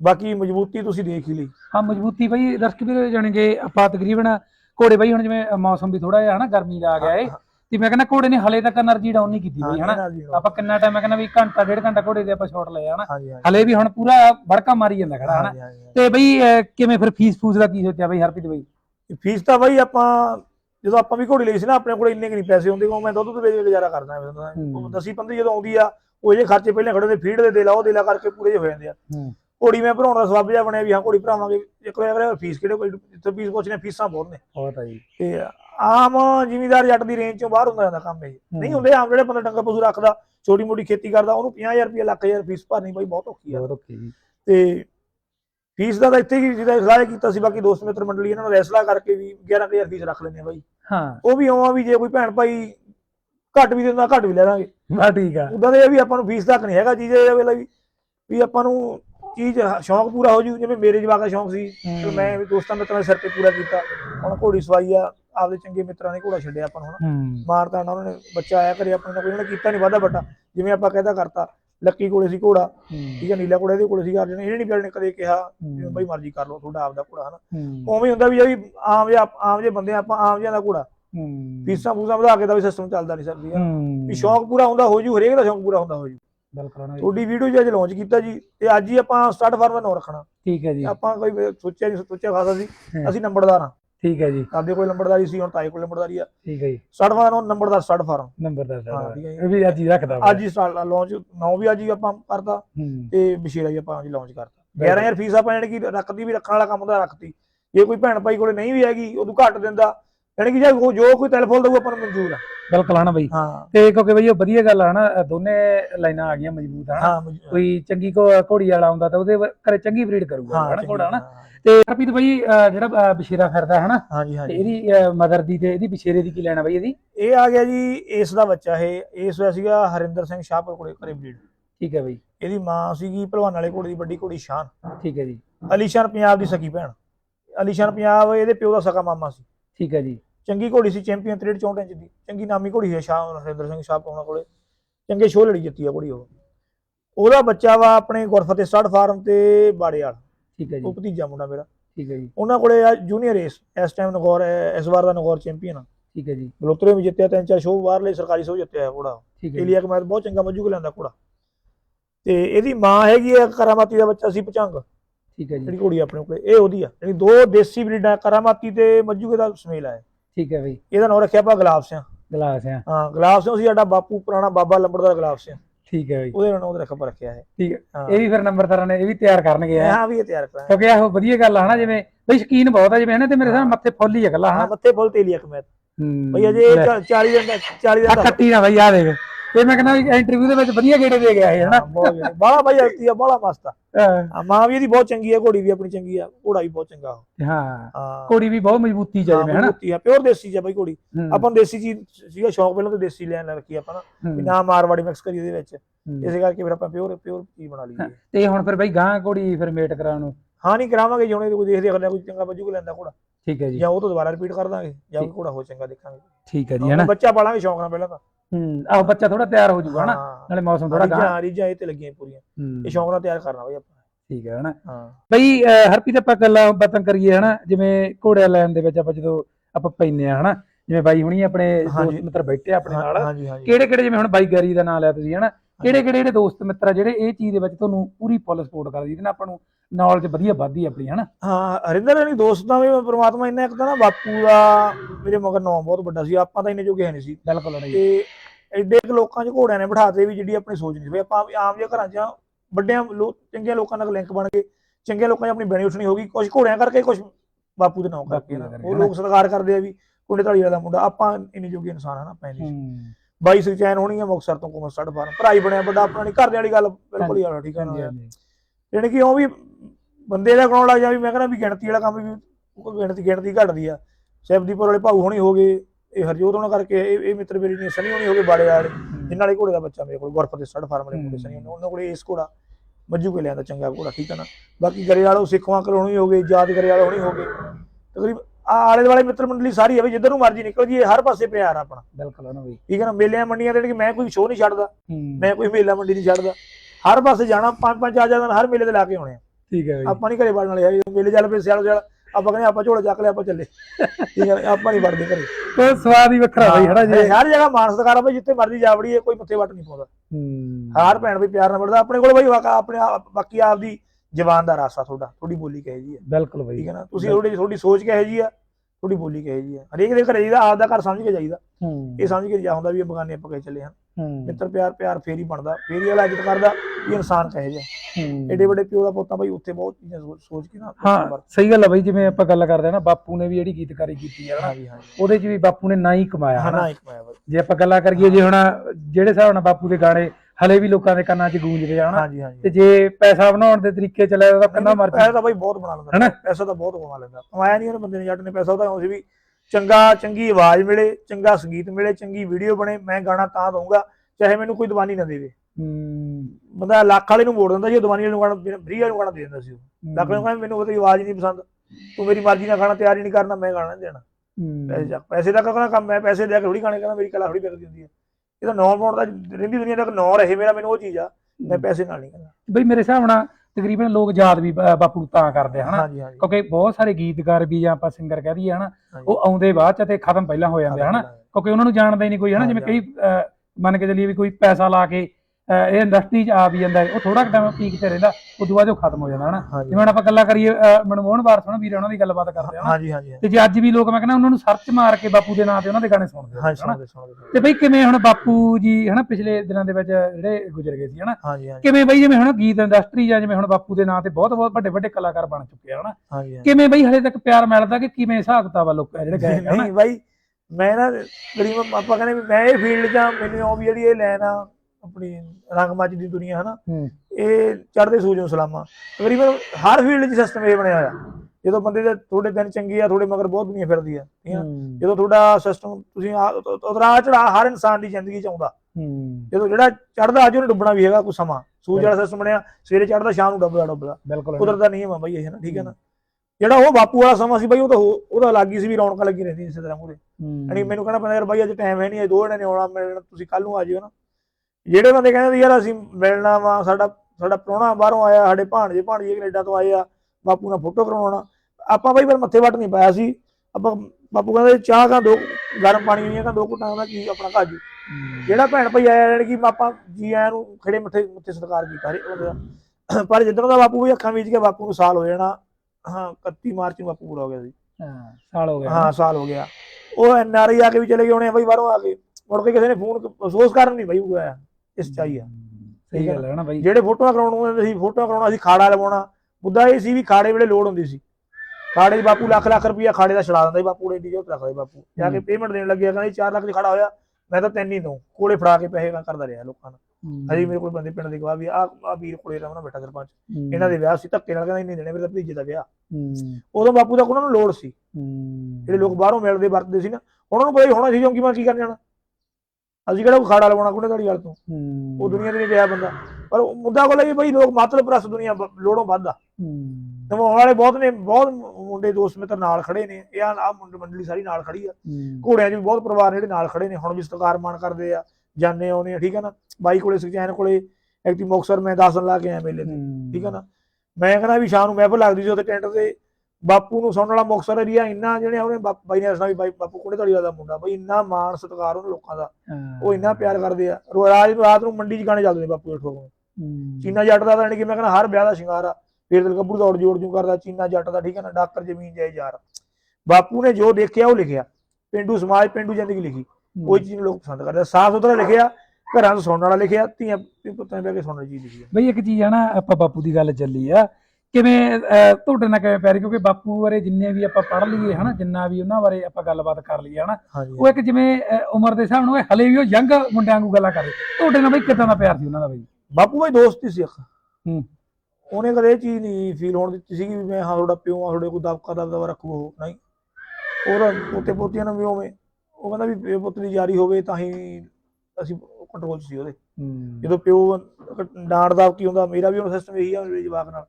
ਬਾਕੀ ਮਜ਼ਬੂਤੀ ਤੁਸੀਂ ਦੇਖ ਹੀ ਲਈ। ਹਾਂ ਮਜ਼ਬੂਤੀ ਬਈ ਦਰਸ਼ਕ ਵੀਰ ਜਾਣਗੇ ਆਪਾਂ ਤਕਰੀਬਨ ਘੋੜੇ ਬਈ ਹੁਣ ਜਿਵੇਂ ਮੌਸਮ ਵੀ ਥੋੜਾ ਜਿਹਾ ਹਨਾ ਗਰਮੀ ਦਾ ਆ ਗਿਆ ਏ। ਤੇ ਮੈਂ ਕਹਿੰਦਾ ਘੋੜੇ ਨੇ ਹਲੇ ਤੱਕ એનર્ਜੀ ਡਾਊਨ ਨਹੀਂ ਕੀਤੀ ਹੋਈ ਹਨਾ? ਆਪਾਂ ਕਿੰਨਾ ਟਾਈਮ ਮੈਂ ਕਹਿੰਦਾ ਵੀ ਘੰਟਾ ਡੇਢ ਘੰਟਾ ਘੋੜੇ ਦੇ ਆਪਾਂ ਸ਼ਾਟ ਲਿਆ ਹਨਾ? ਹਲੇ ਵੀ ਹੁਣ ਪੂਰਾ ਭੜਕਾ ਮਾਰੀ ਜਾਂਦਾ ਖੜਾ ਹਨਾ? ਤੇ ਬਈ ਕਿਵੇਂ ਫਿਰ ਫੀਸ ਫੂਸ ਦਾ ਕੀ ਸੋਚਿਆ ਬਈ ਹਰਪ੍ਰੀਤ ਬਈ? ਫੀਸ ਤਾਂ ਬਈ ਆਪਾਂ ਜਦੋਂ ਆਪਾਂ ਵੀ ਘੋੜੀ ਲਈ ਸੀ ਨਾ ਆਪਣੇ ਕੋਲ ਇੰਨੇ ਕਿ ਨਹੀਂ ਪੈਸੇ ਹੁੰਦੇ ਕਿ ਮੈਂ ਦੁੱਧ ਤੇ ਵੇਚ ਕੇ ਗੁਜ਼ਾਰਾ ਕਰਦਾ ਮੈਂ ਦਸੀ ਪੰਦੀ ਜਦੋਂ ਆਉਂਦੀ ਆ ਉਹ ਇਹਦੇ ਖਰਚੇ ਪਹਿਲਾਂ ਖੜੇ ਨੇ ਫੀਡ ਦੇ ਦੇ ਲਾ ਦੇ ਲਾ ਕਰਕੇ ਪੂਰੇ ਹੋ ਜਾਂਦੇ ਆ। ਘੋੜੀ ਮੈਂ ਭਰਾਉਣ ਦਾ ਸਬੱਬ ਜਿਹਾ ਬਣਿਆ ਵੀ ਹਾਂ ਘੋੜੀ ਭਰਾਵਾਂਗੇ। ਇੱਕ ਵਾਰ ਫੀਸ ਕਿਹੜੇ ਕੋਈ ਜਿੱਥੇ ਫੀਸ ਪੁੱਛਨੇ ਫੀਸਾਂ ਬਹੁਤ ਨੇ। ਬਹੁਤ ਆ ਜੀ। ਤੇ ਆਮ ਜ਼ਿਮੀਦਾਰ ਜੱਟ ਦੀ ਰੇਂਜ ਚੋਂ ਬਾਹਰ ਹੁੰਦਾ ਜਾਂਦਾ ਕੰਮ ਇਹ। ਨਹੀਂ ਹੁੰਦੇ ਆਮ ਜਿਹੜੇ ਬੰਦਾ ਡੰਗਰ ਪਸ਼ੂ ਰੱਖਦਾ ਛੋਟੀ ਮੋਟੀ ਖੇਤੀ ਕਰਦਾ ਉਹਨੂੰ 50000 ਰੁਪਏ ਲੱਖ ਹਜ਼ਾਰ ਫੀਸ ਭਰਨੀ ਬਾਈ ਬਹੁਤ ਔਖੀ ਆ। ਜੀ। ਤੇ ਫੀਸ ਦਾ ਤਾਂ ਇੱਥੇ ਹੀ ਜਿਹਦਾ ਸਲਾਹ ਕੀਤਾ ਸੀ ਬਾਕੀ ਦੋਸਤ ਮਿੱਤਰ ਮੰਡਲੀ ਇਹਨਾਂ ਨੂੰ ਰੈਸਲਾ ਕਰਕੇ ਵੀ 11000 ਫੀਸ ਰੱਖ ਲੈਂਦੇ ਆ ਬਾਈ। ਹਾਂ। ਉਹ ਵੀ ਆਵਾਂ ਵੀ ਜੇ ਕੋਈ ਭੈਣ ਭਾਈ ਘੱਟ ਵੀ ਦਿੰਦਾ ਘੱਟ ਵੀ ਲੈ ਦਾਂਗੇ ਬਾ ਠੀਕ ਆ। ਉਦਾਂ ਦੇ ਇਹ ਵੀ ਆਪਾਂ ਨੂੰ ਫੀਸ ਤੱਕ ਨਹੀਂ ਹੈਗਾ ਚੀਜ਼ ਇਹ ਵੇਲੇ ਵੀ ਵੀ ਆਪਾਂ ਨੂੰ ਚੀਜ਼ ਸ਼ੌਂਕ ਪੂਰਾ ਹੋ ਜੂ। ਜਿਵੇਂ ਮੇਰੇ ਜਵਾਕ ਦਾ ਸ਼ੌਂਕ ਸੀ ਤੇ ਮੈਂ ਵੀ ਦੋਸਤਾਂ ਮਿੱਤਰਾਂ ਦੇ ਸਿਰ ਤੇ ਪੂਰਾ ਕੀਤਾ। ਹੁਣ ਘੋੜੀ ਸਵਾਈ ਆ ਆਪਦੇ ਚੰਗੇ ਮਿੱਤਰਾਂ ਨੇ ਘੋੜਾ ਛੱਡਿਆ ਆਪਾਂ ਨੂੰ ਹਨਾ। ਨਾ ਉਹਨਾਂ ਨੇ ਬੱਚਾ ਆਇਆ ਕਰੇ ਆਪਣੇ ਨਾਲ ਕੋਈ ਉਹਨਾਂ ਨੇ ਕੀਤਾ ਨਹੀਂ ਵਾਦਾ ਵੱਡਾ। ਜਿਵੇਂ ਆਪਾਂ ਕਹਿਦਾ ਕਰਤਾ ਲੱਕੀ ਕੋਲੇ ਸੀ ਘੋੜਾ ਠੀਕ ਹੈ ਨੀਲਾ ਕੋਲੇ ਇਹਦੇ ਕੋਲੇ ਸੀ ਅਰਜਨ ਇਹਨੇ ਨਹੀਂ ਬਿਆਨ ਨੇ ਕਦੇ ਕਿਹਾ ਬਈ ਮਰਜ਼ੀ ਕਰ ਲਓ ਤੁਹਾਡਾ ਆਪਦਾ ਘੋੜਾ ਹਨਾ। ਉਵੇਂ ਹੁੰਦਾ ਵੀ ਜੇ ਵੀ ਆਮ ਜਿਹਾ ਆਮ ਜੇ ਬੰਦੇ ਆਪਾਂ ਆਮ ਜਿਹਾ ਦਾ ਘੋੜਾ। ਫੀਸਾਂ ਫੂਸਾਂ ਵਧਾ ਕੇ ਤਾਂ ਵੀ ਸਿਸਟਮ ਚੱਲਦਾ ਨਹੀਂ ਸਕਦੀ ਵੀ ਸ਼ੌਂਕ ਪੂਰਾ ਹੁੰਦਾ ਹੋ ਜੂ ਹਰੇਕ ਦਾ ਸ਼ੌਂਕ ਪੂਰਾ ਹੁੰਦਾ ਹੋ ਜੂ। ਗੱਲ ਕਰਾਉਣਾ ਜੀ। ਤੁਹਾਡੀ ਵੀਡੀਓ ਜੀ ਅੱਜ ਲਾਂਚ ਕੀਤਾ ਜੀ ਤੇ ਅੱਜ ਹੀ ਆਪਾਂ ਸਟਾਰਟ ਫਾਰਮ ਦਾ ਨਾਮ ਰੱਖਣਾ। ਠੀਕ ਹੈ ਜੀ। ਆਪਾਂ ਕੋਈ ਸੋਚਿਆ ਨਹੀਂ ਸੋਚਿਆ ਖਾਸਾ ਸੀ। ਅਸੀਂ ਨੰਬਰਦਾਰ ਹਾਂ। ਠੀਕ ਹੈ ਜੀ। ਆਪਦੇ ਕੋਲ ਨੰਬਰਦਾਰੀ ਸੀ ਹੁਣ ਤਾਏ ਕੋਲ ਨੰਬਰਦਾਰੀ ਆ। ਠੀਕ ਹੈ ਜੀ। ਸਟਾਰਟ ਫਾਰਮ ਦਾ ਨੰਬਰਦਾਰ ਸਟਾਰਟ ਫਾਰਮ। ਨੰਬਰ ਦਾ ਹਾਂ, ਸਾਡਾ ਠੀਕ ਹੈ ਜੀ। ਇਹ ਵੀ ਅੱਜ ਹੀ ਰੱਖਦਾ ਵਾ। ਅੱਜ ਹੀ ਸਟਾਰਟ ਲਾਂਚ ਨੌ ਵੀ ਅੱਜ ਹੀ ਆਪਾਂ ਕਰਤਾ। ਹੂੰ। ਤੇ ਬਸ਼ੀਰਾ ਜੀ ਆਪਾਂ ਅੱਜ ਲਾਂਚ ਕਰਤਾ। 11000 ਫੀਸ ਆਪਾਂ ਯਾਨੀ ਕਿ ਰੱਖਦੀ ਵੀ ਰੱਖਣ ਵਾਲਾ ਕੰਮ ਦਾ ਰੱਖਤੀ। ਜੇ ਕੋਈ ਭੈਣ ਭਾਈ ਕੋਲੇ ਨਹੀਂ ਵੀ ਹੈਗੀ ਉਦੋਂ ਘੱਟ ਦਿੰਦਾ। ਯਾਨੀ ਕਿ ਜੇ ਜੋ ਕੋਈ ਤਿਲ ਫੁੱਲ ਦਊ ਆਪਾਂ ਨੂੰ ਮਨਜ਼ੂਰ ਆ। ਬਿਲਕੁਲ ਹਨਾ ਬਈ? ਹਾਂ। ਤੇ ਕਿਉਂਕਿ ਬਈ ਉਹ ਵਧੀਆ ਗੱਲ ਆ ਹਨਾ ਦੋਨੇ ਲਾਈਨਾਂ ਆ ਗਈਆਂ ਮਜ਼ਬੂਤ ਹਨਾ। ਕੋਈ ਚੰਗੀ ਘੋੜੀ ਵਾਲਾ ਆਉਂਦਾ ਤਾਂ ਉਹਦੇ ਘਰੇ ਚੰਗੀ ਬਰੀਡ ਕਰੂਗਾ ਹਨਾ ਘੋੜਾ ਹਨਾ। ਤੇ ਹਰਪ੍ਰੀਤ ਬਈ ਜਿਹੜਾ ਬਸ਼ੀਰਾ ਫਿਰਦਾ ਹਨਾ ਹਾਂਜੀ ਹਾਂਜੀ। ਇਹਦੀ ਮਦਰ ਦੀ ਤੇ ਇਹਦੀ ਬਸ਼ੀਰੇ ਦੀ ਕੀ ਲੈਣਾ ਬਈ ਇਹਦੀ? ਇਹ ਆ ਗਿਆ ਜੀ ਇਸ ਦਾ ਬੱਚਾ ਇਹ ਇਸ ਹੋਇਆ ਸੀਗਾ ਹਰਿੰਦਰ ਸਿੰਘ ਸ਼ਾਹਪੁਰ ਕੋਲੇ ਘਰੇ ਬਰੀਡ। ਠੀਕ ਹੈ ਬਈ। ਇਹਦੀ ਮਾਂ ਸੀਗੀ ਭਲਵਾਨ ਵਾਲੇ ਘੋੜੇ ਦੀ ਵੱਡੀ ਘੋੜੀ ਸ਼ਾਨ। ਠੀਕ ਹੈ ਜੀ। ਅਲੀਸ਼ਾਨ ਪੰਜਾਬ ਦੀ ਸਕੀ ਭੈਣ। ਅਲੀਸ਼ਾਨ ਪੰਜਾਬ ਇਹਦੇ ਪਿਓ ਦਾ ਸਕਾ ਮਾਮਾ ਸੀ। ਠੀਕ ਹੈ ਜੀ। ਚੰਗੀ ਘੋੜੀ ਸੀ ਚੈਂਪੀਅਨ 63 64 ਇੰਚ ਦੀ। ਚੰਗੀ ਨਾਮੀ ਘੋੜੀ ਹੈ ਸ਼ਾਹ ਹਰਿੰਦਰ ਸਿੰਘ ਸ਼ਾਹ ਉਹਨਾਂ ਕੋਲੇ। ਚੰਗੇ ਸ਼ੋਅ ਲੜੀ ਜਿੱਤੀ ਆ ਘੋੜੀ ਉਹ। ਉਹਦਾ ਬੱਚਾ ਵਾ ਆਪਣੇ ਗੁਰਫਤਿਹ ਸਟਾਰਟ ਫਾਰਮ ਤੇ ਬਾੜੇਵਾਲ। ਠੀਕ ਹੈ ਉਹ ਜੀ ਭਤੀਜਾ ਮੁੰਡਾ ਮੇਰਾ। ਠੀਕ ਹੈ ਜੀ। ਉਹਨਾਂ ਕੋਲੇ ਆ ਜੂਨੀਅਰ ਰੇਸ ਇਸ ਟਾਈਮ ਨਗੌਰ ਇਸ ਵਾਰ ਦਾ ਨਗੌਰ ਚੈਂਪੀਅਨ ਆ। ਠੀਕ ਹੈ ਜੀ। ਬਲੋਤਰੇ ਵੀ ਜਿੱਤਿਆ ਤਿੰਨ ਚਾਰ ਸ਼ੋਅ ਬਾਹਰਲੇ ਸਰਕਾਰੀ ਸ਼ੋਅ ਜਿੱਤਿਆ ਘੋੜਾ। ਠੀਕ ਹੈ ਜੀ। ਏਲੀਆ ਕਮੈਤ ਬਹੁਤ ਚੰਗਾ ਮੱਜੂ ਕੋ ਲੈਂਦਾ ਘੋੜਾ। ਤੇ ਇਹਦੀ ਮਾਂ ਹੈਗੀ ਆ ਕਰਾਮਾਤੀ ਦਾ ਬੱਚਾ ਸੀ ਪਚੰਗ। ਠੀਕ ਹੈ ਜੀ। ਜਿਹੜੀ ਘੋੜੀ ਆਪਣੇ ਕੋਲੇ ਇਹ ਉਹਦੀ ਆ। ਜਿਹੜੀ ਦੋ ਦੇਸੀ ਬਰੀਡਾਂ ਕਰਾਮਾਤੀ ਤੇ ਮੱਜੂਗੇ ਦਾ ਸਮੇਲ ਆ। ਠੀਕ ਹੈ ਬਈ। ਇਹਦਾ ਨਾਮ ਰੱਖਿਆ ਆਪਾਂ ਗੁਲਾਬ ਸਿੰਘ ਗਲਾਸ ਆ ਹਾਂ ਗੁਲਾਬ ਸਿੰਘ ਸੀ ਸਾਡਾ ਬਾਪੂ ਪੁਰਾਣਾ ਬਾਬਾ ਲੰਬੜਦਾਰ ਗੁਲਾਬ ਸਿੰਘ ਠੀਕ ਹੈ ਬਈ। ਉਹਦੇ ਨਾਲ ਉਹਦੇ ਰੱਖ ਰੱਖਿਆ ਹੈ ਠੀਕ ਹੈ। ਇਹ ਵੀ ਫਿਰ ਨੰਬਰਦਾਰਾਂ ਨੇ ਇਹ ਵੀ ਤਿਆਰ ਕਰਨਗੇ ਆ ਹਾਂ ਵੀ ਇਹ ਤਿਆਰ ਕਰਾਂਗੇ। ਕਿਉਂਕਿ ਇਹੋ ਵਧੀਆ ਗੱਲ ਆ ਹਨਾ ਜਿਵੇਂ ਬਈ ਸ਼ਕੀਨ ਬਹੁਤ ਆ ਜਿਵੇਂ ਹਨਾ ਤੇ ਮੇਰੇ ਸਾਹ ਮੱਥੇ ਫੁੱਲ ਹੀ ਆ ਗੱਲਾਂ ਹਾਂ ਹਨਾ ਮੱਥੇ ਫੁੱਲ ਤੇਲੀਆ ਕਮੈਤ ਹੂੰ, ਬਈ ਅਜੇ ਲੈ, 40 ਦਿਨ ਦਾ 40 ਆ ਦਿਨ ਦਾ ਖੱਟੀ ਨਾ ਬਈ ਆ ਦੇਖ। ਤੇ ਮੈਂ ਕਹਿੰਦਾ ਇੰਟਰਵਿਊ ਦੇ ਵਿੱਚ ਵਧੀਆ ਗੇੜੇ ਦੇ ਗਿਆ ਇਹ ਹਨਾ। ਬਾਹਲਾ ਬਾਈ ਹਲਤੀ ਆ ਬਾਹਲਾ ਮਸਤ ਆ। ਮਾਂ ਵੀ ਇਹਦੀ ਬਹੁਤ ਚੰਗੀ ਆ ਘੋੜੀ ਵੀ ਆਪਣੀ ਚੰਗੀ ਆ ਘੋੜਾ ਵੀ ਬਹੁਤ ਚੰਗਾ। ਹਾਂ ਕੋੜੀ ਵੀ ਬਹੁਤ ਮਜ਼ਬੂਤੀ ਆ ਜਿਵੇਂ ਹਨਾ? ਮਜ਼ਬੂਤੀ ਆ ਪਿਓਰ ਦੇਸੀ ਬਾਈ ਘੋੜੀ। ਆਪਾਂ ਦੇਸੀ ਚੀਜ਼ ਸੀਗਾ ਸ਼ੌਂਕ ਪਹਿਲਾਂ ਤਾਂ ਦੇਸੀ ਲੈਣ ਰੱਖੀ ਆਪਾਂ ਨਾ। ਵੀ ਨਾ ਮਾਰਵਾੜੀ ਮਿਕਸ ਕਰੀ ਇਹਦੇ ਵਿੱਚ। ਇਸੇ ਕਰਕੇ ਫਿਰ ਆਪਾਂ ਪਿਓਰ ਪਿਓਰ ਚੀਜ਼ ਬਣਾ ਲਈਏ। ਤੇ ਹੁਣ ਫਿਰ ਬਈ ਗਾਂ ਕੋੜੀ ਫਿਰ ਮੇਟ ਕਰਾਉਣ ਨੂੰ? ਹਾਂ ਨਹੀਂ ਕਰਾਵਾਂਗੇ ਜੇ ਇਹ ਕੋਈ ਦੇਖਦੇ ਅਗਲੇ ਕੋਈ ਚੰਗਾ ਬੱਜੂ ਕੋ ਲੈਂਦਾ ਘੋੜਾ। ਠੀਕ ਹੈ ਜੀ। ਜਾਂ ਉਹ ਤੋਂ ਦੁਬਾਰਾ ਰਿਪੀਟ ਕਰ ਦਾਂਗੇ ਜਾਂ ਕੋਈ ਘੋੜਾ ਹੋ ਚੰਗਾ ਦੇਖਾਂਗੇ। ਠੀਕ ਹੈ ਜੀ ਹਨਾ? ਬੱਚਾ ਪਾਲਾਂਗੇ ਸ਼ੌਂਕ ਨਾਲ ਪਹਿਲਾਂ ਤਾਂ। ਹੂੰ ਆਹ ਬੱਚਾ ਥੋੜਾ ਤਿਆਰ ਹੋ ਜਾਊਗਾ ਹਨਾ? ਹਾਂ। ਨਾਲੇ ਮੌਸਮ ਥੋੜਾ ਗਾਂ ਰੀਜਾਂ ਰੀਜਾਂ ਇਹ ਤੇ ਲੱਗੀਆਂ ਪੂਰੀਆਂ। ਇਹ ਸ਼ੌਂਕ ਨਾਲ ਤਿਆਰ ਕਰਨਾ ਬਈ ਆਪਾਂ। ਠੀਕ ਹੈ ਹਨਾ? ਹਾਂ। ਬਈ ਅਹ, ਹਰਪ੍ਰੀਤ ਆਪਾਂ ਗੱਲਾਂ ਬਾਤਾਂ ਕਰੀਏ ਹਨਾ? ਜਿਵੇਂ ਘੋੜਿਆਂ ਲੈਣ ਦੇ ਵਿੱਚ ਆਪਾਂ ਜਦੋਂ ਆਪਾਂ ਪੈਨੇ ਆ ਹਨਾ? ਜਿਵੇਂ ਬਾਈ ਹੁਣੀ ਆਪਣੇ ਹਾਂਜੀ। ਦੋਸਤ ਮਿੱਤਰ ਬੈਠੇ ਆ ਆਪਣੇ ਨਾਲ। ਹਾਂਜੀ ਹਾਂਜੀ। ਕਿਹੜੇ ਕਿਹੜੇ ਜਿਵੇਂ ਹੁਣ ਬਾਈ ਗੈਰੀ ਦਾ ਨਾਮ ਲਿਆ ਤੁਸੀਂ ਹਨਾ? ਕਿਹੜੇ ਕਿਹੜੇ ਜਿਹੜੇ ਦੋਸਤ ਮਿੱਤਰ ਆ ਜਿਹੜੇ ਇਹ ਚੀਜ਼ ਦੇ ਵਿੱਚ ਤੁਹਾਨੂੰ ਪੂਰੀ ਫੁੱਲ ਸਪੋਰਟ ਕਰਦੇ ਜਿਹਦੇ ਨਾਲ ਆਪਾਂ ਨੂੰ ਨੌਲੇਜ ਵਧੀਆ ਵੱਧਦੀ ਆਪਣੀ ਹਨਾ? ਹਾਂ ਹਰਿੰਦਰ ਨਹੀਂ ਦੋਸਤਾਂ ਵੀ ਪ੍ਰਮਾਤਮਾ ਇੰਨਾ ਇੱਕ ਤਾਂ ਨਾ ਬਾਪੂ ਦਾ ਮੇਰੇ ਮਗਰ ਨਾਮ ਬਹੁਤ ਵੱਡਾ ਸੀ ਆਪਾਂ ਤਾਂ ਇੰਨੇ ਜੋਗੇ ਨਹੀਂ ਸੀ। ਬਿਲਕੁਲ ਨਹੀਂ। ਤੇ ਐਡੇ ਕੁ ਲੋਕਾਂ 'ਚ ਘੋੜਿਆਂ ਨੇ ਬਿਠਾਤੇ ਵੀ ਜਿਹੜੀ ਆਪਣੀ ਸੋਚ ਨਹੀਂ ਸੀ। ਆਪਾਂ ਆਮ ਜਿਹੇ ਘਰਾਂ 'ਚ ਵੱਡਿਆਂ ਲੋਕ ਚੰਗੀਆਂ ਲੋਕਾਂ ਨਾਲ ਲਿੰਕ ਬਣ ਕੇ ਚੰਗੇ ਲੋਕਾਂ 'ਚ ਆਪਣੀ ਬਣੀ ਉੱਠਣੀ ਹੋ ਗਈ ਕੁਝ ਘੋੜਿਆਂ ਕਰਕੇ ਕੁਝ ਬਾਪੂ ਦੇ ਨਾਮ ਕਰਕੇ। ਉਹ ਲੋਕ ਸਤਿਕਾਰ ਕਰਦੇ ਆ ਵੀ ਕੁੰਡੇ ਧਾਲੀਆ ਦਾ ਮੁੰਡਾ ਆਪਾਂ ਇੰਨੇ ਜੋਗੇ ਇਨਸਾਨ ਆ ਨਾ ਹੂੰ। ਬਾਈ ਸੁਚੈਨ ਹੋਣੀ ਆ ਮੁਕਤਸਰ ਤੋਂ ਕੋਮਰ ਸਟੱਡ ਫਾਰਮ ਭਰਾਈ ਬਣਿਆ ਵੱਡਾ ਆਪਣਾ ਨਹੀਂ ਘਰ ਦੇ ਵਾਲੀ ਗੱਲ ਬਿਲਕੁਲ ਹੀ ਆ ਠੀਕ ਹਾਂਜੀ। ਯਾਨੀ ਕਿ ਉਹ ਵੀ ਬੰਦੇ ਦਾ ਕਰਾਉਣ ਲੱਗ ਜਾ ਵੀ ਮੈਂ ਕਹਿੰਦਾ ਵੀ ਗਿਣਤੀ ਵਾਲਾ ਕੰਮ ਵੀ ਗਿਣਤੀ ਗਿਣਤੀ ਘਟਦੀ ਆ। ਸੈਬਦੀਪੁਰ ਵਾਲੇ ਭਾਊ ਹੋਣੀ ਹੋ ਗਏ ਇਹ ਹਰਜੋਤ ਉਹਨਾਂ ਕਰਕੇ ਇਹ ਇਹ ਮਿੱਤਰ ਮੇਰੀ ਨੇ ਸਨੀ ਹੋਣੀ ਹੋ ਗਏ ਬਾੜੇ ਵਾਲੇ। ਜਿਨ੍ਹਾਂ ਵਾਲੇ ਘੋੜੇ ਦਾ ਬੱਚਾ ਮੇਰੇ ਕੋਲ ਗੁਰਫਤਿਹ ਸਟੱਡ ਫਾਰਮ ਵਾਲੇ ਮੁੰਡੇ ਸਨੀ ਉਹਨਾਂ ਕੋਲੇ ਇਸ ਘੋੜਾ ਮੱਜੂ ਕੇ ਲਿਆਂਦਾ ਚੰਗਾ ਘੋੜਾ ਠੀਕ ਹੈ ਨਾ। ਬਾਕੀ ਗਰੇ ਵਾਲੋ ਸਿੱਖਵਾਂ ਕਲੋਣੀ ਹੋ ਗਏ ਯਾਦ ਗਰੇ ਵਾਲੇ ਹੋਣੀ ਹੋ ਗਏ ਤਕਰੀਬ ਆ ਆਲੇ ਦੁਆਲੇ ਮਿੱਤਰ ਮੰਡਲੀ ਸਾਰੀ ਹੈ ਵੀ ਜਿੱਧਰ ਨੂੰ ਮਰਜ਼ੀ ਨਿਕਲ ਜੀ ਹਰ ਪਾਸੇ ਪਿਆਰ ਆ ਆਪਣਾ। ਬਿਲਕੁਲ ਹੈ ਨਾ ਬਈ ਠੀਕ ਹੈ ਨਾ ਮੇਲਿਆਂ ਮੰਡੀਆਂ ਦੇ ਕਿ ਮੈਂ ਕੋਈ ਸ਼ੋਅ ਨਹੀਂ ਛੱਡਦਾ ਮੈਂ ਕੋਈ ਮੇਲਾ ਮੰਡੀ ਨਹੀਂ ਛੱਡਦਾ। ਹਰ ਪਾਸੇ ਜਾਣਾ ਪੰਜ ਪੰਜ ਚਾਰ ਚਾਰ ਦਿਨ ਹਰ ਮੇਲੇ ਤੇ ਲਾ ਕੇ ਆਉਣੇ ਆ। ਠੀਕ ਹੈ ਬਈ। ਆਪਾਂ ਨਹੀਂ ਘਰੇ ਵੜਨ ਵਾਲੇ ਹੈਗੇ ਮੇਲੇ ਚੱਲ ਪਏ ਸਿਆਲ ਸਿਆਲ ਆਪਾਂ ਕਹਿੰਦੇ ਆਪਾਂ ਝੋਲਾ ਚੱਕ ਲਿਆ ਆਪਾਂ ਚੱਲੇ। ਠੀਕ ਹੈ ਆਪਾਂ ਨਹੀਂ ਵੜਦੇ ਘਰੇ। ਕੋਈ ਸਵਾਦ ਹੀ ਵੱਖਰਾ ਬਈ ਹਨਾ ਜੀ। ਹਰ ਜਗ੍ਹਾ ਮਾਨ ਸਤਿਕਾਰ ਆ ਬਈ ਜਿੱਥੇ ਮਰਜ਼ੀ ਜਾ ਵੜੀਏ ਕੋਈ ਮੱਥੇ ਵੱਟ ਨਹੀਂ ਪਾਉਂਦਾ। ਹਰ ਭੈਣ ਵੀ ਪਿਆਰ ਨਾਲ ਵੜਦਾ ਆਪਣੇ ਕੋਲ ਬਈ ਆਪਣੇ ਆਪ- ਬਾਕੀ ਆਪਦੀ ਜ਼ਬਾਨ ਦਾ ਰਾਸਾ ਤੁਹਾਡਾ ਤੁਹਾਡੀ ਬੋਲੀ ਕਹੇ ਜੀ ਹੈ? ਬਿਲਕੁਲ ਬਈ। ਠੀਕ ਹੈ ਨਾ? ਤੁਸੀਂ ਤੁਹਾਡੀ ਤੁਹਾਡੀ ਸੋਚ ਕਹੇ ਜੀ ਆ ਤੁਹਾਡੀ ਬੋਲੀ ਕਹੇ ਜੀ ਆ ਹਰੇਕ ਦੇ ਘਰੇ ਜਾਈਦਾ ਆਪਦਾ ਘਰ ਸਮਝ ਕੇ ਜਾਈਦਾ। ਹੂੰ। ਇਹ ਸਮਝ ਕੇ ਜਾ ਹੁੰਦਾ ਵੀ ਇਹ ਬਗਾਨੇ ਆਪਾਂ ਕਹੇ ਚੱਲੇ ਹਾਂ ਹੂੰ। ਮਿੱਤਰ ਪਿਆਰ ਪਿਆਰ ਫੇਰ ਹੀ ਬਣਦਾ। ਫੇਰ ਹੀ ਅਲਾ ਇੱਜ਼ਤ ਕਰਦਾ ਵੀ ਇਨਸਾਨ ਕਹੇ ਜਾ ਹੂੰ। ਏਡੇ ਵੱਡੇ ਪਿਓ ਦਾ ਪੁੱਤਾਂ ਬਈ ਉੱਥੇ ਬਹੁਤ ਚੀਜ਼ਾਂ ਸੋਚ- ਸੋਚ ਕੇ ਨਾ ਹਾਂ ਸਹੀ ਗੱਲ ਆ ਬਈ ਜਿਵੇਂ ਆਪਾਂ ਗੱਲ ਕਰਦੇ ਆ ਨਾ ਬਾਪੂ ਨੇ ਵੀ ਜਿਹੜੀ ਗੀਤਕਾਰੀ ਕੀਤੀ ਆ ਨਾ ਹਾਂਜੀ ਹਾਂਜੀ। ਉਹਦੇ 'ਚ ਵੀ ਬਾਪੂ ਨੇ ਨਾ ਹੀ ਕਮਾਇਆ ਹਾਂ ਹਨਾ? ਨਾ ਇੱਕ ਮੈਂ ਬਈ। ਜੇ ਆਪਾਂ ਗੱਲਾਂ ਕਰੀਏ ਜੇ ਹੁਣ ਜਿਹੜੇ ਹਿਸਾਬ ਨਾਲ ਬਾਪੂ ਦੇ ਗਾਣੇ ਹਲੇ ਵੀ ਲੋਕਾਂ ਦੇ ਕੰਨਾਂ 'ਚ ਗੂੰਜਦੇ ਆ ਹਨਾ? ਹਾਂਜੀ ਹਾਂਜੀ। ਤੇ ਜੇ ਪੈਸਾ ਬਣਾਉਣ ਦੇ ਤਰੀਕੇ ਚੱਲਿਆ ਤਾਂ ਕਿੰਨਾ ਮਰਜ਼ੀ ਪੈਸਾ ਤਾਂ ਬਈ ਬਹੁਤ ਬਣਾ ਲੈਂਦਾ। ਹਨਾ? ਪੈਸਾ ਤਾਂ ਬਹੁਤ ਕਮਾ ਲੈਂਦਾ। ਕਮਾਇਆ ਨਹੀਂ ਉਹਨੇ ਬੰਦੇ ਨੇ ਜੱਟ ਨੇ ਪੈਸਾ ਉਹਦਾ ਸੀ ਵੀ ਚੰਗਾ ਚੰਗੀ ਆਵਾਜ਼ ਮਿਲੇ ਚੰਗਾ ਸੰਗੀਤ ਮਿਲੇ ਚੰਗੀ ਵੀਡੀਓ ਬਣੇ ਮੈਂ ਗਾਣਾ ਤਾਂ ਦਊਂਗਾ ਚਾਹੇ ਮੈਨੂੰ ਕੋਈ ਦਵਾਨੀ ਨਾ ਦੇਵੇ। ਹੂੰ। ਬੰਦਾ ਲੱਖ ਵਾਲੇ ਨੂੰ ਮੋੜ ਦਿੰਦਾ ਜੀ ਦਵਾਨੀ ਵਾਲੇ ਨੂੰ ਗਾਣਾ ਫ੍ਰੀ ਵਾਲੇ ਨੂੰ ਗਾਣਾ ਦੇ ਦਿੰਦਾ ਸੀ ਉਹ। ਲੱਖ ਵਾਲੇ ਨੂੰ ਕਹਿੰਦਾ ਮੈਨੂੰ ਉਹਦੀ ਆਵਾਜ਼ ਨਹੀਂ ਪਸੰਦ। ਤੂੰ ਮੇਰੀ ਮਰਜ਼ੀ ਨਾਲ ਗਾਣਾ ਤਿਆਰ ਹੀ ਨਹੀਂ ਕਰਨਾ ਮੈਂ ਗਾਣਾ ਨਹੀਂ ਦੇਣਾ। ਪੈਸੇ ਦਾ ਕਹਿੰਦਾ ਕੰਮ ਮੈਂ ਪੈਸੇ ਦੇ ਕੇ ਥੋੜੀ ਗਾਣੇ ਕਹਿੰਦਾ ਮੇਰੀ ਕਲਾ ਥੋੜੀ ਵਿਕਦੀ ਹੁੰਦੀ ਹੈ। ਇਹ ਤਾਂ ਨੌ ਪਾਉਣ ਦਾ ਰਹਿੰਦੀ ਦੁਨੀਆ ਤੱਕ ਨੌ ਰਹੇ ਮੇਰਾ ਮੈਨੂੰ ਉਹ ਚੀਜ਼ ਆ ਮੈਂ ਪੈਸੇ ਨਾਲ ਨਹੀਂ ਕਹਿੰਦਾ ਬਈ ਮੇਰੇ ਹਿਸਾਬ ਨਾਲ ਤਕਰੀਬਨ ਲੋਕ ਯਾਦ ਵੀ ਬਾ- ਬਾਪੂ ਨੂੰ ਤਾਂ ਕਰਦੇ ਆ ਹਨਾ? ਹਾਂਜੀ ਹਾਂਜੀ। ਕਿਉਂਕਿ ਬਹੁਤ ਸਾਰੇ ਗੀਤਕਾਰ ਵੀ ਜਾਂ ਆਪਾਂ ਸਿੰਗਰ ਕਹਿ ਦਈਏ ਹਨਾ ਹਾਂਜੀ। ਉਹ ਆਉਂਦੇ ਬਾਅਦ ਚ ਤੇ ਖਤਮ ਪਹਿਲਾਂ ਹੋ ਜਾਂਦੇ ਆ ਹਨਾ? ਕਿਉਂਕਿ ਉਹਨਾਂ ਨੂੰ ਜਾਣਦਾ ਹੀ ਨਹੀਂ ਕੋਈ ਹਨਾ? ਜਿਵੇਂ ਕਈ ਅਹ, ਮੰਨ ਕੇ ਚੱਲੀਏ ਵੀ ਕੋਈ ਪੈਸਾ ਲਾ ਕੇ ਇਹ ਇੰਡਸਟਰੀ 'ਚ ਆ ਵੀ ਜਾਂਦਾ ਹੈ, ਉਹ ਥੋੜਾ ਟਾਈਮ ਪੀਕ ਤੇ ਰਹਿੰਦਾ ਉਦੋਂ ਬਾਅਦ ਉਹ ਖਤਮ ਹੋ ਜਾਂਦਾ ਹਨਾ? ਜਿਵੇਂ ਹੁਣ ਆਪਾਂ ਗੱਲਾਂ ਕਰੀਏ ਮਨਮੋਹਨ ਵਾਰਸ ਹੁਣ ਵੀਰ ਉਹਨਾਂ ਦੀ ਗੱਲਬਾਤ ਕਰਦੇ ਹਨਾ? ਹਾਂਜੀ ਹਾਂਜੀ ਤੇ ਜੇ ਅੱਜ ਵੀ ਲੋਕ ਮੈਂ ਕਹਿੰਦਾ ਉਹਨਾਂ ਨੂੰ ਸਰਚ ਮਾਰ ਕੇ ਬਾਪੂ ਦੇ ਨਾਂ ਤੇ ਉਹਨਾਂ ਦੇ ਗਾਣੇ ਸੁਣਦੇ ਹਨਾ? ਸੁਣਦੇ ਸੁਣਦੇ। ਤੇ ਬਈ ਕਿਵੇਂ ਹੁਣ ਬਾਪੂ ਜੀ ਹਨਾ ਪਿਛਲੇ ਦਿਨਾਂ ਦੇ ਵਿੱਚ ਜਿਹੜੇ ਗੁਜ਼ਰ ਗਏ ਸੀ ਹਨਾ? ਕਿਵੇਂ ਬਈ ਜਿਵੇਂ ਹੁਣ ਗੀਤ ਇੰਡਸਟਰੀ ਜਾਂ ਜਿਵੇਂ ਹੁਣ ਬਾਪੂ ਦੇ ਨਾਂ ਤੇ ਬਹੁਤ ਬਹੁਤ ਵੱਡੇ ਵੱਡੇ ਕਲਾਕਾਰ ਬਣ ਚੁੱਕੇ ਆ ਹਨਾ। ਕਿਵੇਂ ਬਈ ਹਲੇ ਤੱਕ ਪਿਆਰ ਮਿਲਦਾ ਕਿ ਕਿਵੇਂ ਹਿਸਾਬ ਕਿਤਾਬ ਆ ਲੋਕਾਂ ਜਿਹੜੇ ਗਏ ਹਨਾ? ਨਹੀਂ ਬਾਈ ਮੈਂ ਨਾ ਗਰੀਬ ਆਪਾਂ ਕਹਿੰਦੇ ਮੈਂ ਇਹ ਫੀਲਡ 'ਚ ਮੈਨੂੰ ਉਹ ਵੀ ਜਿਹੜੀ ਇਹ ਲੈਣ ਆਪਣੀ ਰੰਗਮੱਚ ਦੀ ਦੁਨੀਆ ਹੂੰ। ਇਹ ਚੜ੍ਹਦੇ ਸੂਰਜ ਨੂੰ ਸਲਾਮਾਂ। ਤਕਰੀਬਨ ਹਰ ਫੀਲਡ 'ਚ ਸਿਸਟਮ ਇਹ ਬਣਿਆ ਹੋਇਆ। ਜਦੋਂ ਬੰਦੇ ਦੇ ਥੋੜੇ ਦਿਨ ਚੰਗੇ ਆ ਥੋੜੇ ਮਗਰ ਬਹੁਤ ਦੁਨੀਆ ਫਿਰਦੀ ਆ ਠੀਕ ਆ? ਹੂੰ। ਜਦੋਂ ਤੁਹਾਡਾ ਸਿਸਟਮ ਤੁਸੀਂ ਉਤਰਾ ਚੜਾ ਹਰ ਇਨਸਾਨ ਦੀ ਜ਼ਿੰਦਗੀ 'ਚ ਆਉਂਦਾ। ਹੂੰ। ਜਦੋਂ ਜਿਹੜਾ ਚੜਦਾ ਅੱਜ ਉਹਨੇ ਡੁੱਬਣਾ ਵੀ ਹੈਗਾ ਕੋਈ ਸਮਾਂ। ਸੂਰਜ ਵਾਲਾ ਸਿਸਟਮ ਬਣਿਆ ਸਵੇਰੇ ਚੜਦਾ ਸ਼ਾਮ ਨੂੰ ਡੁੱਬਦਾ ਡੁੱਬਦਾ। ਬਿਲਕੁਲ। ਕੁਦਰਤ ਦਾ ਨਿਯਮ ਆ ਬਾਈ ਇਹ ਨਾ ਠੀਕ ਹੈ ਨਾ? ਜਿਹੜਾ ਉਹ ਬਾਪੂ ਵਾਲਾ ਸਮਾਂ ਸੀ ਬਾਈ ਉਹ ਤਾਂ ਹੋ- ਉਹਦਾ ਲੱਗੀ ਸੀ ਵੀ ਰੌਣਕ ਲੱਗੀ ਰਹਿੰਦੀ ਇਸੇ ਤਰ੍ਹਾਂ ਉਹਦੇ ਹੂੰ। ਯਾਨੀ ਮੈਨੂੰ ਕਹਿਣਾ ਪੈਂਦਾ ਯਾਰ ਬਾਈ ਅੱਜ ਟਾਈਮ ਹੈ ਨਹੀਂ ਅੱਜ ਦੋ ਜਣੇ ਨੇ ਆਉਣਾ ਮਿਲਣਾ ਤੁਸੀਂ ਕੱਲ ਨੂੰ ਆ ਜਿਓ ਨਾ ਜਿਹੜੇ ਬੰਦੇ ਕਹਿੰਦੇ ਯਾਰ ਅਸੀਂ ਮਿਲਣਾ ਵਾ ਸਾਡਾ ਸਾਡਾ ਪ੍ਰਾਹੁਣਾ ਬਾਹਰੋਂ ਆਇਆ ਸਾਡੇ ਭਾਣਜੇ ਭਾਣਜੇ ਕੈਨੇਡਾ ਤੋਂ ਆਏ ਆ ਬਾਪੂ ਨਾਲ ਫੋਟੋ ਕਰਵਾਉਣਾ ਆਪਾਂ ਬਾਈ ਫਿਰ ਮੱਥੇ ਵੱਟ ਨਹੀਂ ਪਾਇਆ ਸੀ। ਆਪਾਂ ਬਾਪੂ ਕਹਿੰਦੇ ਚਾਹ ਕਾ ਦੋ ਗਰਮ ਪਾਣੀ ਹੋਈਆਂ ਕਾ ਦੋ ਘੁੱਟਾਂ ਦਾ ਕੀ ਆਪਣਾ ਕਾਜੂ ਜਿਹੜਾ ਭੈਣ ਭਾਈ ਆਇਆ ਯਾਨੀ ਕਿ ਆਪਾਂ ਜੀ ਆਇਆਂ ਨੂੰ ਖੜੇ ਮੱਥੇ ਮੱਥੇ ਸਤਿਕਾਰ ਕੀਤਾ ਦਾ। ਪਰ ਜਿੱਦਣ ਦਾ ਬਾਪੂ ਵੀ ਅੱਖਾਂ ਵਿੱਚ ਕੇ ਬਾਪੂ ਨੂੰ ਸਾਲ ਹੋ ਜਾਣਾ। ਹਾਂ 31 ਮਾਰਚ ਨੂੰ ਬਾਪੂ ਪੂਰਾ ਹੋ ਗਿਆ ਸੀ। ਹਾਂ ਸਾਲ ਹੋ ਗਿਆ ਹਾਂ ਸਾਲ ਹੋ ਗਿਆ। ਉਹ ਐਨ ਆਰ ਆਈ ਆ ਕੇ ਵੀ ਚਲੇ ਗਏ ਹੋਣੇ ਬਈ ਬਾਹਰੋਂ ਆ ਕੇ। ਮੁੜ ਕੇ ਕਿਸੇ ਨੇ ਫੋਨ ਅਫਸੋਸ ਕਰਨ ਨਹੀਂ ਬਈ ਉਹ ਆਇਆ। ਇਸ ਚਾਹੀ ਆ। ਸਹੀ ਗੱਲ ਹੈ ਨਾ ਬਾਈ। ਜਿਹੜੇ ਫੋਟੋਆਂ ਕਰਾਉਣ ਆਉਂਦੇ ਸੀ ਫੋਟੋਆਂ ਕਰਾਉਣਾ ਸੀ ਖਾੜਾ ਲਵਾਉਣਾ। ਮੁੱਦਾ ਇਹ ਸੀ ਵੀ ਖਾੜੇ ਵੇਲੇ ਲੋੜ ਹੁੰਦੀ ਸੀ। ਖਾੜੇ 'ਚ ਬਾਪੂ ਲੱਖ ਲੱਖ ਰੁਪਈਆ ਖਾੜੇ ਦਾ ਛੜਾ ਦਿੰਦਾ ਸੀ ਬਾਪੂ ਨੇ ਡੀ ਜੋ ਰੱਖਦਾ ਬਾਪੂ। ਜਾ ਕੇ। ਪੇਮੈਂਟ ਦੇਣ ਲੱਗਿਆ ਕਹਿੰਦਾ 4 ਲੱਖ ਦੀ ਖੜਾ ਹੋਇਆ ਮੈਂ ਤਾਂ ਤਿੰਨ ਹੀ ਦਊਂ। ਕੋਲੇ ਫੜਾ ਕੇ ਪੈਸੇ ਕਰਦਾ ਰਿਹਾ ਲੋਕਾਂ ਨੂੰ। ਹਜੇ ਮੇਰੇ ਕੋਲ ਬੰਦੇ ਪਿੰਡ ਦੇ ਗਵਾਹ ਵੀ ਆ ਆ ਵੀਰ ਕੋਲੇ ਰਹਿਣਾ ਬੈਠਾ ਸਰਪੰਚ। ਇਹਨਾਂ ਦੇ ਵਿਆਹ ਸੀ ਧੱਕੇ ਨਾਲ ਕਹਿੰਦਾ ਇੰਨੇ ਦੇਣੇ ਮੇਰੇ ਭਤੀਜੇ ਦਾ ਵਿਆਹ। ਉਦੋਂ ਬਾਪੂ ਦਾ ਉਹਨਾਂ ਨੂੰ ਲੋੜ ਸੀ। ਜਿਹੜੇ ਲੋਕ ਬਾਹਰੋਂ ਮਿਲਦੇ ਵਰਤਦੇ ਸੀ ਨਾ ਉਹਨਾਂ ਨੂੰ ਪਤਾ ਹੀ ਹੋਣਾ ਸੀ ਕਿਉਂਕਿ ਮੈਂ ਕੀ ਕਰਨ ਜਾਣਾ। ਅਸੀਂ ਕਿਹੜਾ ਕੋਈ ਖਾੜਾ ਲਵਾਉਣਾ ਤੁਹਾਡੀ ਗੱਲ ਤੋਂ? ਉਹ ਦੁਨੀਆ ਦੇ ਨਹੀਂ ਗਿਆ ਬੰਦਾ। ਪਰ ਮੁੱਦਾ ਕੋਲ ਵੀ ਬਈ ਲੋਕ ਮਤਲਬ ਪ੍ਰਸ ਦੁਨੀਆ ਲੋੜੋਂ ਵੱਧ ਆ। ਨਿਭਾਉਣ ਵਾਲੇ ਬਹੁਤ ਨੇ ਬਹੁਤ ਮੁੰਡੇ ਦੋਸਤ ਮਿੱਤਰ ਨਾਲ ਖੜੇ ਨੇ। ਇਹ ਆ ਮੁੰਡੇ ਮੰਡਲੀ ਸਾਰੀ ਨਾਲ ਖੜੀ ਆ। ਘੋੜਿਆਂ 'ਚ ਵੀ ਬਹੁਤ ਪਰਿਵਾਰ ਨੇ ਜਿਹੜੇ ਨਾਲ ਖੜੇ ਨੇ। ਹੁਣ ਵੀ ਸਤਿਕਾਰ ਮਾਣ ਕਰਦੇ ਆ। ਜਾਣੇ ਆਉਨੇ ਠੀਕ ਹੈ ਨਾ? ਬਾਈ ਕੋਲੇ ਸੁਖਚੈਨ ਕੋਲੇ ਐਕਟੀ ਮੁਕਸਰ ਮੈਂ 10 ਦਿਨ ਲਾ ਕੇ ਆਇਆ ਮੇਲੇ ਤੇ। ਠੀਕ ਹੈ ਨਾ? ਮੈਂ ਕਹਿੰਦਾ ਵੀ ਸ਼ਾਮ ਨੂੰ ਮਹਿਫਲ ਲੱਗਦੀ ਸੀ ਉੱਥੇ ਟੈਂਟ ਤੇ ਬਾਪੂ ਨੂੰ ਸੁਣਨ ਵਾਲਾ ਮੁਕਸਰ ਏਰੀਆ ਇੰਨਾ ਜਿਹੜੇ ਉਹਨੇ ਬਾਪ- ਬਾਈ ਨੇ ਦੱਸਣਾ ਵੀ ਬਾਈ ਬਾਪੂ ਕੋਲੇ ਤੁਹਾਡੀ ਦਾ ਮੁੰਡਾ ਬਈ ਇੰਨਾ ਮਾਣ ਸਤਿਕਾਰ ਉਹਨਾਂ ਲੋਕਾਂ ਦਾ ਉਹ ਇੰਨਾ ਪਿਆਰ ਕਰਦੇ ਆ। ਰੋ- ਰਾਤ ਨੂੰ ਰਾਤ ਨੂੰ ਮੰਡੀ 'ਚ ਗਾਣੇ ਚੱਲਦੇ ਨੇ ਬਾਪੂ ਦੇ ਠੋਕ ਚੀਨਾ ਜੱਟ ਦਾ ਤਾਂ ਯਾਨੀ ਕਿ ਮੈਂ ਕਹਿੰਦਾ ਹਰ ਵਿਆਹ ਦਾ ਸ਼ਿੰਗਾਰ ਆ। ਫੇਰ ਦਿਲ ਗੱਭਰੂ ਦੌੜ ਜੋੜ ਜੂ ਕਰਦਾ ਚੀਨਾ ਜੱਟ ਦਾ ਠੀਕ ਹੈ ਨਾ ਡਾਕਰ ਜ਼ਮੀਨ ਜਾਇ ਯਾਰ। ਬਾਪੂ ਨੇ ਜੋ ਦੇਖਿਆ ਉਹ ਲਿਖਿਆ। ਪਿੰਡੂ ਸਮਾਜ ਪਿੰਡੂ ਜ਼ਿੰਦਗੀ ਲਿਖੀ। ਉਹ ਚੀਜ਼ ਨੂੰ ਲੋਕ ਪਸੰਦ ਕਰਦੇ। ਸਾਫ਼ ਸੁਥਰਾ ਲਿਖਿਆ ਘਰਾਂ 'ਚ ਸੁਣਨ ਵਾਲਾ ਲਿਖਿਆ ਧੀਆਂ ਤੇ ਪੁੱਤਾਂ ਨੇ ਬਹਿ ਕੇ ਸੁਣਨ ਵਾਲੀ ਚੀਜ਼ ਲਿਖੀ ਆ। ਬਈ ਇੱਕ ਚੀਜ਼ ਆ ਨਾ ਆਪਾਂ ਬਾਪੂ ਦੀ ਗੱਲ ਚੱਲੀ ਆ। ਕਿਵੇਂ ਤੁਹਾਡੇ ਨਾਲ ਕਿਵੇਂ ਪਿਆਰੀ? ਕਿਉਂਕਿ ਬਾਪੂ ਬਾਰੇ ਜਿੰਨੇ ਵੀ ਆਪਾਂ ਪੜ੍ਹ ਲਈਏ ਹਨਾ ਜਿੰਨਾ ਵੀ ਉਹਨਾਂ ਬਾਰੇ ਆਪਾਂ ਗੱਲਬਾਤ ਕਰ ਲਈਏ ਹਨਾ। ਉਹ ਇੱਕ ਜਿਵੇਂ ਉਮਰ ਦੇ ਹਿਸਾਬ ਨਾਲ ਉਹ ਹਲੇ ਵੀ ਉਹ ਯੰਗ ਮੁੰਡਿਆਂ ਵਾਂਗੂ ਗੱਲਾਂ ਕਰਦੇ ਤੁਹਾਡੇ ਨਾਲ ਬਈ ਕਿਦਾਂ ਦਾ ਪਿਆਰ ਸੀ ਉਹਨਾਂ ਦਾ ਬਈ? ਬਾਪੂ ਭਾਈ ਦੋਸਤ ਹੀ ਸੀ ਇੱਕ। ਹੂੰ। ਉਹਨੇ ਕਦੇ ਇਹ ਚੀਜ਼ ਨਹੀਂ ਫੀਲ ਹੋਣ ਦਿੱਤੀ ਸੀ ਵੀ ਮੈਂ ਹਾਂ ਤੁਹਾਡਾ ਪਿਓ ਆ ਤੁਹਾਡੇ ਕੋਈ ਦਬਕਾ ਦਬਦਬਾ ਰੱਖੂ ਉਹ ਨਹੀਂ। ਉਹਦਾ ਪੋਤੇ ਪੋਤੀਆਂ ਨੂੰ ਵੀ ਉਵੇਂ ਉਹ ਕਹਿੰਦਾ ਵੀ ਪਿਓ ਪੁੱਤ ਦੀ ਯਾਰੀ ਹੋਵੇ ਤਾਂ ਹੀ ਅਸੀਂ ਕੰਟਰੋਲ ਸੀ ਉਹਦੇ। ਜਦੋਂ ਪਿਓ ਡਾਂਟ ਦਾ ਕੀ ਹੁੰਦਾ ਮੇਰਾ ਵੀ ਉਹ ਸਿਸਟਮ ਇਹੀ ਆ ਮੇਰੇ ਜਵਾਕ ਨਾਲ।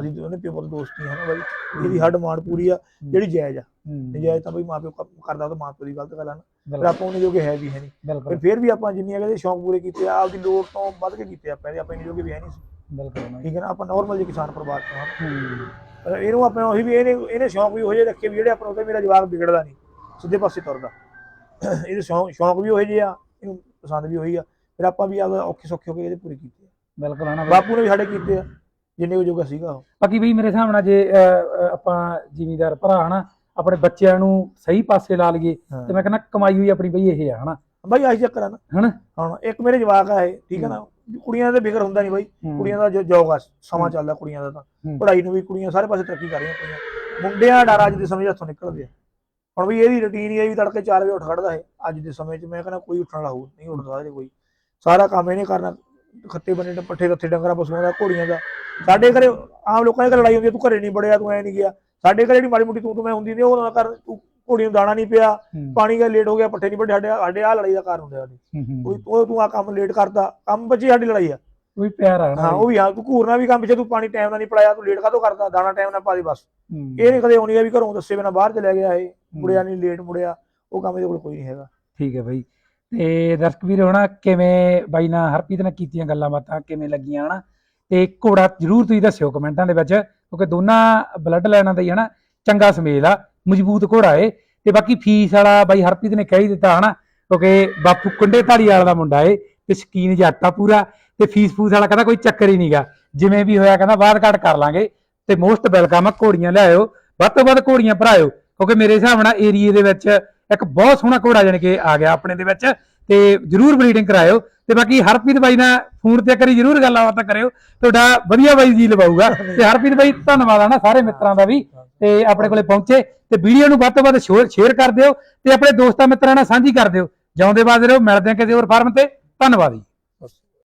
ਅਸੀਂ ਉਹਨੇ ਪਿਓ ਪੁੱਤ ਦੋਸਤੀ ਹੈ ਨਾ ਬਾਈ? ਇਹਦੀ ਹੱਡ ਮਾਣ ਪੂਰੀ ਆ ਜਿਹੜੀ ਜਾਇਜ਼ ਆ। ਨਜਾਇਜ਼ ਤਾਂ ਬਈ ਮਾਪਿਓ ਕਰਦਾ ਤਾਂ ਮਾਪਿਓ ਦੀ ਗਲਤ ਗੱਲ ਆ ਨਾ। ਪਰ ਆਪਾਂ ਉਹਨੇ ਜੋਗੇ ਹੈ ਵੀ ਹੈ ਨਹੀਂ ਪਰ ਫਿਰ ਵੀ ਆਪਾਂ ਜਿੰਨੀਆਂ ਕਦੇ ਸ਼ੌਂਕ ਪੂਰੇ ਕੀਤੇ ਆ ਆਪਦੀ ਲੋੜ ਤੋਂ ਵੱਧ ਕੇ ਕੀਤੇ ਆ ਪਹਿਲੇ ਆਪਾਂ ਇੰਨੇ ਜੋਗੇ ਵੀ ਹੈ ਨਹੀਂ ਸੀ। ਬਿਲਕੁਲ ਠੀਕ ਹੈ ਨਾ? ਆਪਾਂ ਨਾਰਮਲ ਜਿਹੇ ਕਿਸਾਨ ਪਰਿਵਾਰ ਤੋਂ ਹਾਂ। ਇਹਨੂੰ ਆਪਾਂ ਉਹੀ ਵੀ ਇਹਨੇ ਇਹਨੇ ਸ਼ੌਂਕ ਵੀ ਉਹ ਜਿਹੇ ਰੱਖੇ ਵੀ ਜਿਹੜੇ ਆਪਾਂ ਉਹਦੇ ਮੇਰਾ ਜਵਾਬ ਵਿਗੜਦਾ ਨਹੀਂ ਸਿੱਧੇ ਪਾਸੇ ਤੁਰਦਾ। ਇਹਦੇ ਸ਼ੌਂਕ ਸ਼ੌਂਕ ਵੀ ਉਹੇ ਜਿਹੇ ਆ ਇਹਨੂੰ ਪਸੰਦ ਵੀ ਉਹੀ ਆ। ਫਿਰ ਆਪਾਂ ਵੀ ਆਪਦਾ ਔਖੇ ਸੌਖੇ ਹੋ ਕੇ ਇਹਦੇ ਪੂਰੇ ਕੀਤੇ ਆ। ਬਿਲਕੁਲ ਹਨਾ ਬਾਪੂ ਨੇ ਵੀ ਸਾਡੇ ਕੀਤੇ ਆ। ਜਿੰਨੇ ਉਹ ਜੋਗਾ ਸੀਗਾ ਉਹ। ਬਾਕੀ ਬਈ ਮੇਰੇ ਹਿਸਾਬ ਨਾਲ ਜੇ ਅਹ, ਅਹ, ਆਪਾਂ ਜ਼ਿਮੀਦਾਰ ਭਰਾ ਹਨਾ ਆਪਣੇ ਬੱਚਿਆਂ ਨੂੰ ਸਹੀ ਪਾਸੇ ਲਾ ਲਈਏ ਹਾਂ। ਤੇ ਮੈਂ ਕਹਿੰਦਾ ਕਮਾਈ ਹੋਈ ਆਪਣੀ ਬਈ ਇਹ ਆ ਹਨਾ। ਬਾਈ ਆਹੀ ਚੱਕਰ ਆ ਨਾ। ਹਨਾ? ਹੁਣ ਇੱਕ ਮੇਰੇ ਜਵਾਕ ਆ ਇਹ ਠੀਕ ਹੈ ਨਾ? ਕੁੜੀਆਂ ਦਾ ਫਿਕਰ ਹੁੰਦਾ ਨਹੀਂ ਬਾਈ ਕੁੜੀਆਂ ਦਾ ਜੋ ਜੋਗ ਆ ਸਮਾਂ ਚੱਲਦਾ ਕੁੜੀਆਂ ਦਾ ਤਾਂ। ਹੂੰ। ਪੜ੍ਹਾਈ ਨੂੰ ਵੀ ਕੁੜੀਆਂ ਸਾਰੇ ਪਾਸੇ ਤਰੱਕੀ ਕਰ ਰਹੀਆਂ ਕੁੜੀਆਂ। ਮੁੰਡਿਆਂ ਦਾ ਡਰ ਅੱਜ ਦੇ ਸਮੇਂ 'ਚ ਹੱਥੋਂ ਨਿਕਲਦੇ ਆ। ਹੁਣ ਵੀ ਇਹਦੀ ਰੁਟੀਨ ਹੀ ਹੈ ਵੀ ਤੜਕੇ 4 ਵਜੇ ਉੱਠ ਖੜਦਾ ਹੈ ਅੱਜ ਦੇ ਸਮੇਂ 'ਚ ਮੈਂ ਕਹਿੰਦਾ ਕੋਈ ਉੱਠਣ ਵਾਲਾ ਹੋਊ ਨਹੀਂ ਉੱਠਦਾ ਇਹਦੇ ਕੋਈ। ਸਾਰਾ ਕੰਮ ਇਹਨੇ ਕਰਨਾ। ਖੱਤੇ ਬੰਨੇ ਤੇ ਪੱਠੇ ਰੱਥੇ ਡੰਗਰਾਂ ਪਸ਼ੂਆਂ ਦਾ ਘੋੜੀਆਂ ਦਾ ਸਾਡੇ ਘਰੇ ਆਮ ਲੋਕਾਂ ਦੇ ਘਰੇ ਲੜਾਈ ਹੁੰਦੀ ਤੂੰ ਘਰੇ ਨਹੀਂ ਬੜਿਆ ਤੂੰ ਐ ਨਹੀਂ ਗਿਆ ਸਾਡੇ ਘਰੇ ਜਿਹੜੀ ਮਾੜੀ ਮੋਟੀ ਤੂੰ ਤੂੰ ਮੈਂ ਹੁੰਦੀ ਨਹੀਂ ਉਹ ਨਾ ਕਰ ਤੂੰ ਘੋੜੀ ਨੂੰ ਦਾਣਾ ਨਹੀਂ ਪਿਆ। ਪਾਣੀ ਦਾ ਲੇਟ ਹੋ ਗਿਆ ਪੱਠੇ ਨਹੀਂ ਵੱਡੇ ਸਾਡੇ ਸਾਡੇ ਆ ਲੜਾਈ ਦਾ ਕਾਰਨ ਹੁੰਦਾ ਸਾਡੇ। ਕੋਈ ਉਹ ਤੂੰ ਆ ਕੰਮ ਲੇਟ ਕਰਦਾ ਕੰਮ ਬੱਚੀ ਸਾਡੀ ਲੜਾਈ ਆ ਉਹ ਵੀ ਪਿਆਰ ਆ ਹਾਂ। ਉਹ ਵੀ ਹਾਂ ਤੂੰ ਘੂਰਨਾ ਵੀ ਕੰਮ ਪਿੱਛੇ ਤੂੰ ਪਾਣੀ ਟਾਈਮ ਨਾਲ ਨਹੀਂ ਪਲਾਇਆ ਤੂੰ ਲੇਟ ਕਾਹਤੋਂ ਕਰਦਾ ਦਾਣਾ ਟਾਈਮ ਨਾਲ ਪਾ ਦੇ ਬਸ। ਇਹ ਨਹੀਂ ਕਦੇ ਹੋਣੀ ਆ ਵੀ ਘਰੋਂ ਦੱਸੇ ਬਿਨਾ ਬਾਹਰ ਚਲੇ ਗਿਆ ਇਹ ਮੁੜਿਆ ਨਹੀਂ ਲੇਟ ਮੁੜਿਆ ਉਹ ਕੰਮ ਇਹਦੇ ਕੋਲ ਕੋਈ ਨਹੀਂ ਹੈਗਾ ਠੀਕ ਹੈ ਬਾਈ ਤੇ ਦਰਸ਼ਕ ਵੀਰ ਹੋਣਾ ਕਿਵੇਂ ਬਾਈ ਨਾਲ ਹਰਪ੍ਰੀਤ ਨਾਲ ਕੀਤੀਆਂ ਗੱਲਾਂ ਬਾਤਾਂ ਕਿਵੇਂ ਲੱਗੀਆਂ, ਹਨਾ? ਤੇ ਘੋੜਾ ਜਰੂਰ ਤੁਸੀਂ ਦੱਸਿਓ ਕਮੈਂਟਾਂ ਦੇ ਵਿੱਚ, ਕਿਉਂਕਿ ਦੋਨਾਂ ਬਲੱਡ ਲਾਈਨਾਂ ਦਾ ਹੀ, ਹਨਾ, ਚੰਗਾ ਸਮੇਲ ਆ, ਮਜ਼ਬੂਤ ਘੋੜਾ ਏ। ਤੇ ਬਾਕੀ ਫੀਸ ਵਾਲਾ ਬਾਈ ਹਰਪ੍ਰੀਤ ਨੇ ਕਹਿ ਹੀ ਦਿੱਤਾ, ਹਨਾ, ਕਿਉਂਕਿ ਬਾਪੂ ਕੁੰਡੇ ਧਾੜੀ ਵਾਲਾ ਦਾ ਮੁੰਡਾ ਏ ਤੇ ਸ਼ਕੀਨ ਜੱਟ ਪੂਰਾ, ਤੇ ਫੀਸ ਫੂਸ ਵਾਲਾ ਕਹਿੰਦਾ ਕੋਈ ਚੱਕਰ ਹੀ ਨਹੀਂਗਾ ਜਿਵੇਂ ਵੀ ਹੋਇਆ ਕਹਿੰਦਾ ਬਾਅਦ ਘਾਟ ਕਰ ਲਾਂਗੇ, ਤੇ ਮੋਸਟ ਵੈਲਕਮ ਆ ਘੋੜੀਆਂ ਲਿਆਇਓ, ਵੱਧ ਤੋਂ ਵੱਧ ਘੋੜੀਆਂ ਭਰਾਇਓ, ਕਿਉਂਕਿ ਮੇਰੇ ਹਿਸਾਬ ਨਾਲ ਏਰੀਏ ਦੇ ਵਿੱਚ ਇੱਕ ਬਹੁਤ ਸੋਹਣਾ ਘੋੜਾ ਜਾਣੀ ਕਿ ਆ ਗਿਆ ਆਪਣੇ ਦੇ ਵਿੱਚ ਤੇ ਜਰੂਰ ਬਰੀਡਿੰਗ ਕਰਾਇਓ ਤੇ ਬਾਕੀ ਹਰਪ੍ਰੀਤ ਬਾਈ ਨਾਲ ਫੋਨ ਤੇ ਕਰੀ ਜਰੂਰ ਗੱਲਾਂ ਬਾਤਾਂ ਕਰਿਓ, ਤੁਹਾਡਾ ਵਧੀਆ ਬਾਈ ਜੀ ਲਵਾਊਗਾ ਤੇ ਹਰਪ੍ਰੀਤ ਬਾਈ, ਧੰਨਵਾਦ ਆ ਨਾ ਸਾਰੇ ਮਿੱਤਰਾਂ ਦਾ ਵੀ ਤੇ ਆਪਣੇ ਕੋਲੇ ਪਹੁੰਚੇ ਤੇ ਵੀਡੀਓ ਨੂੰ ਵੱਧ ਤੋਂ ਵੱਧ ਸ਼ੇਅਰ ਕਰ ਦਿਓ ਤੇ ਆਪਣੇ ਦੋਸਤਾਂ ਮਿੱਤਰਾਂ ਨਾਲ ਸਾਂਝੀ ਕਰ ਦਿਓ। ਜਿਉਂਦੇ ਬਾਦ ਰਹੋ, ਮਿਲਦੇ ਹਾਂ ਕਿਸੇ ਹੋਰ ਫਾਰਮ ਤੇ। ਧੰਨਵਾਦ ਜੀ।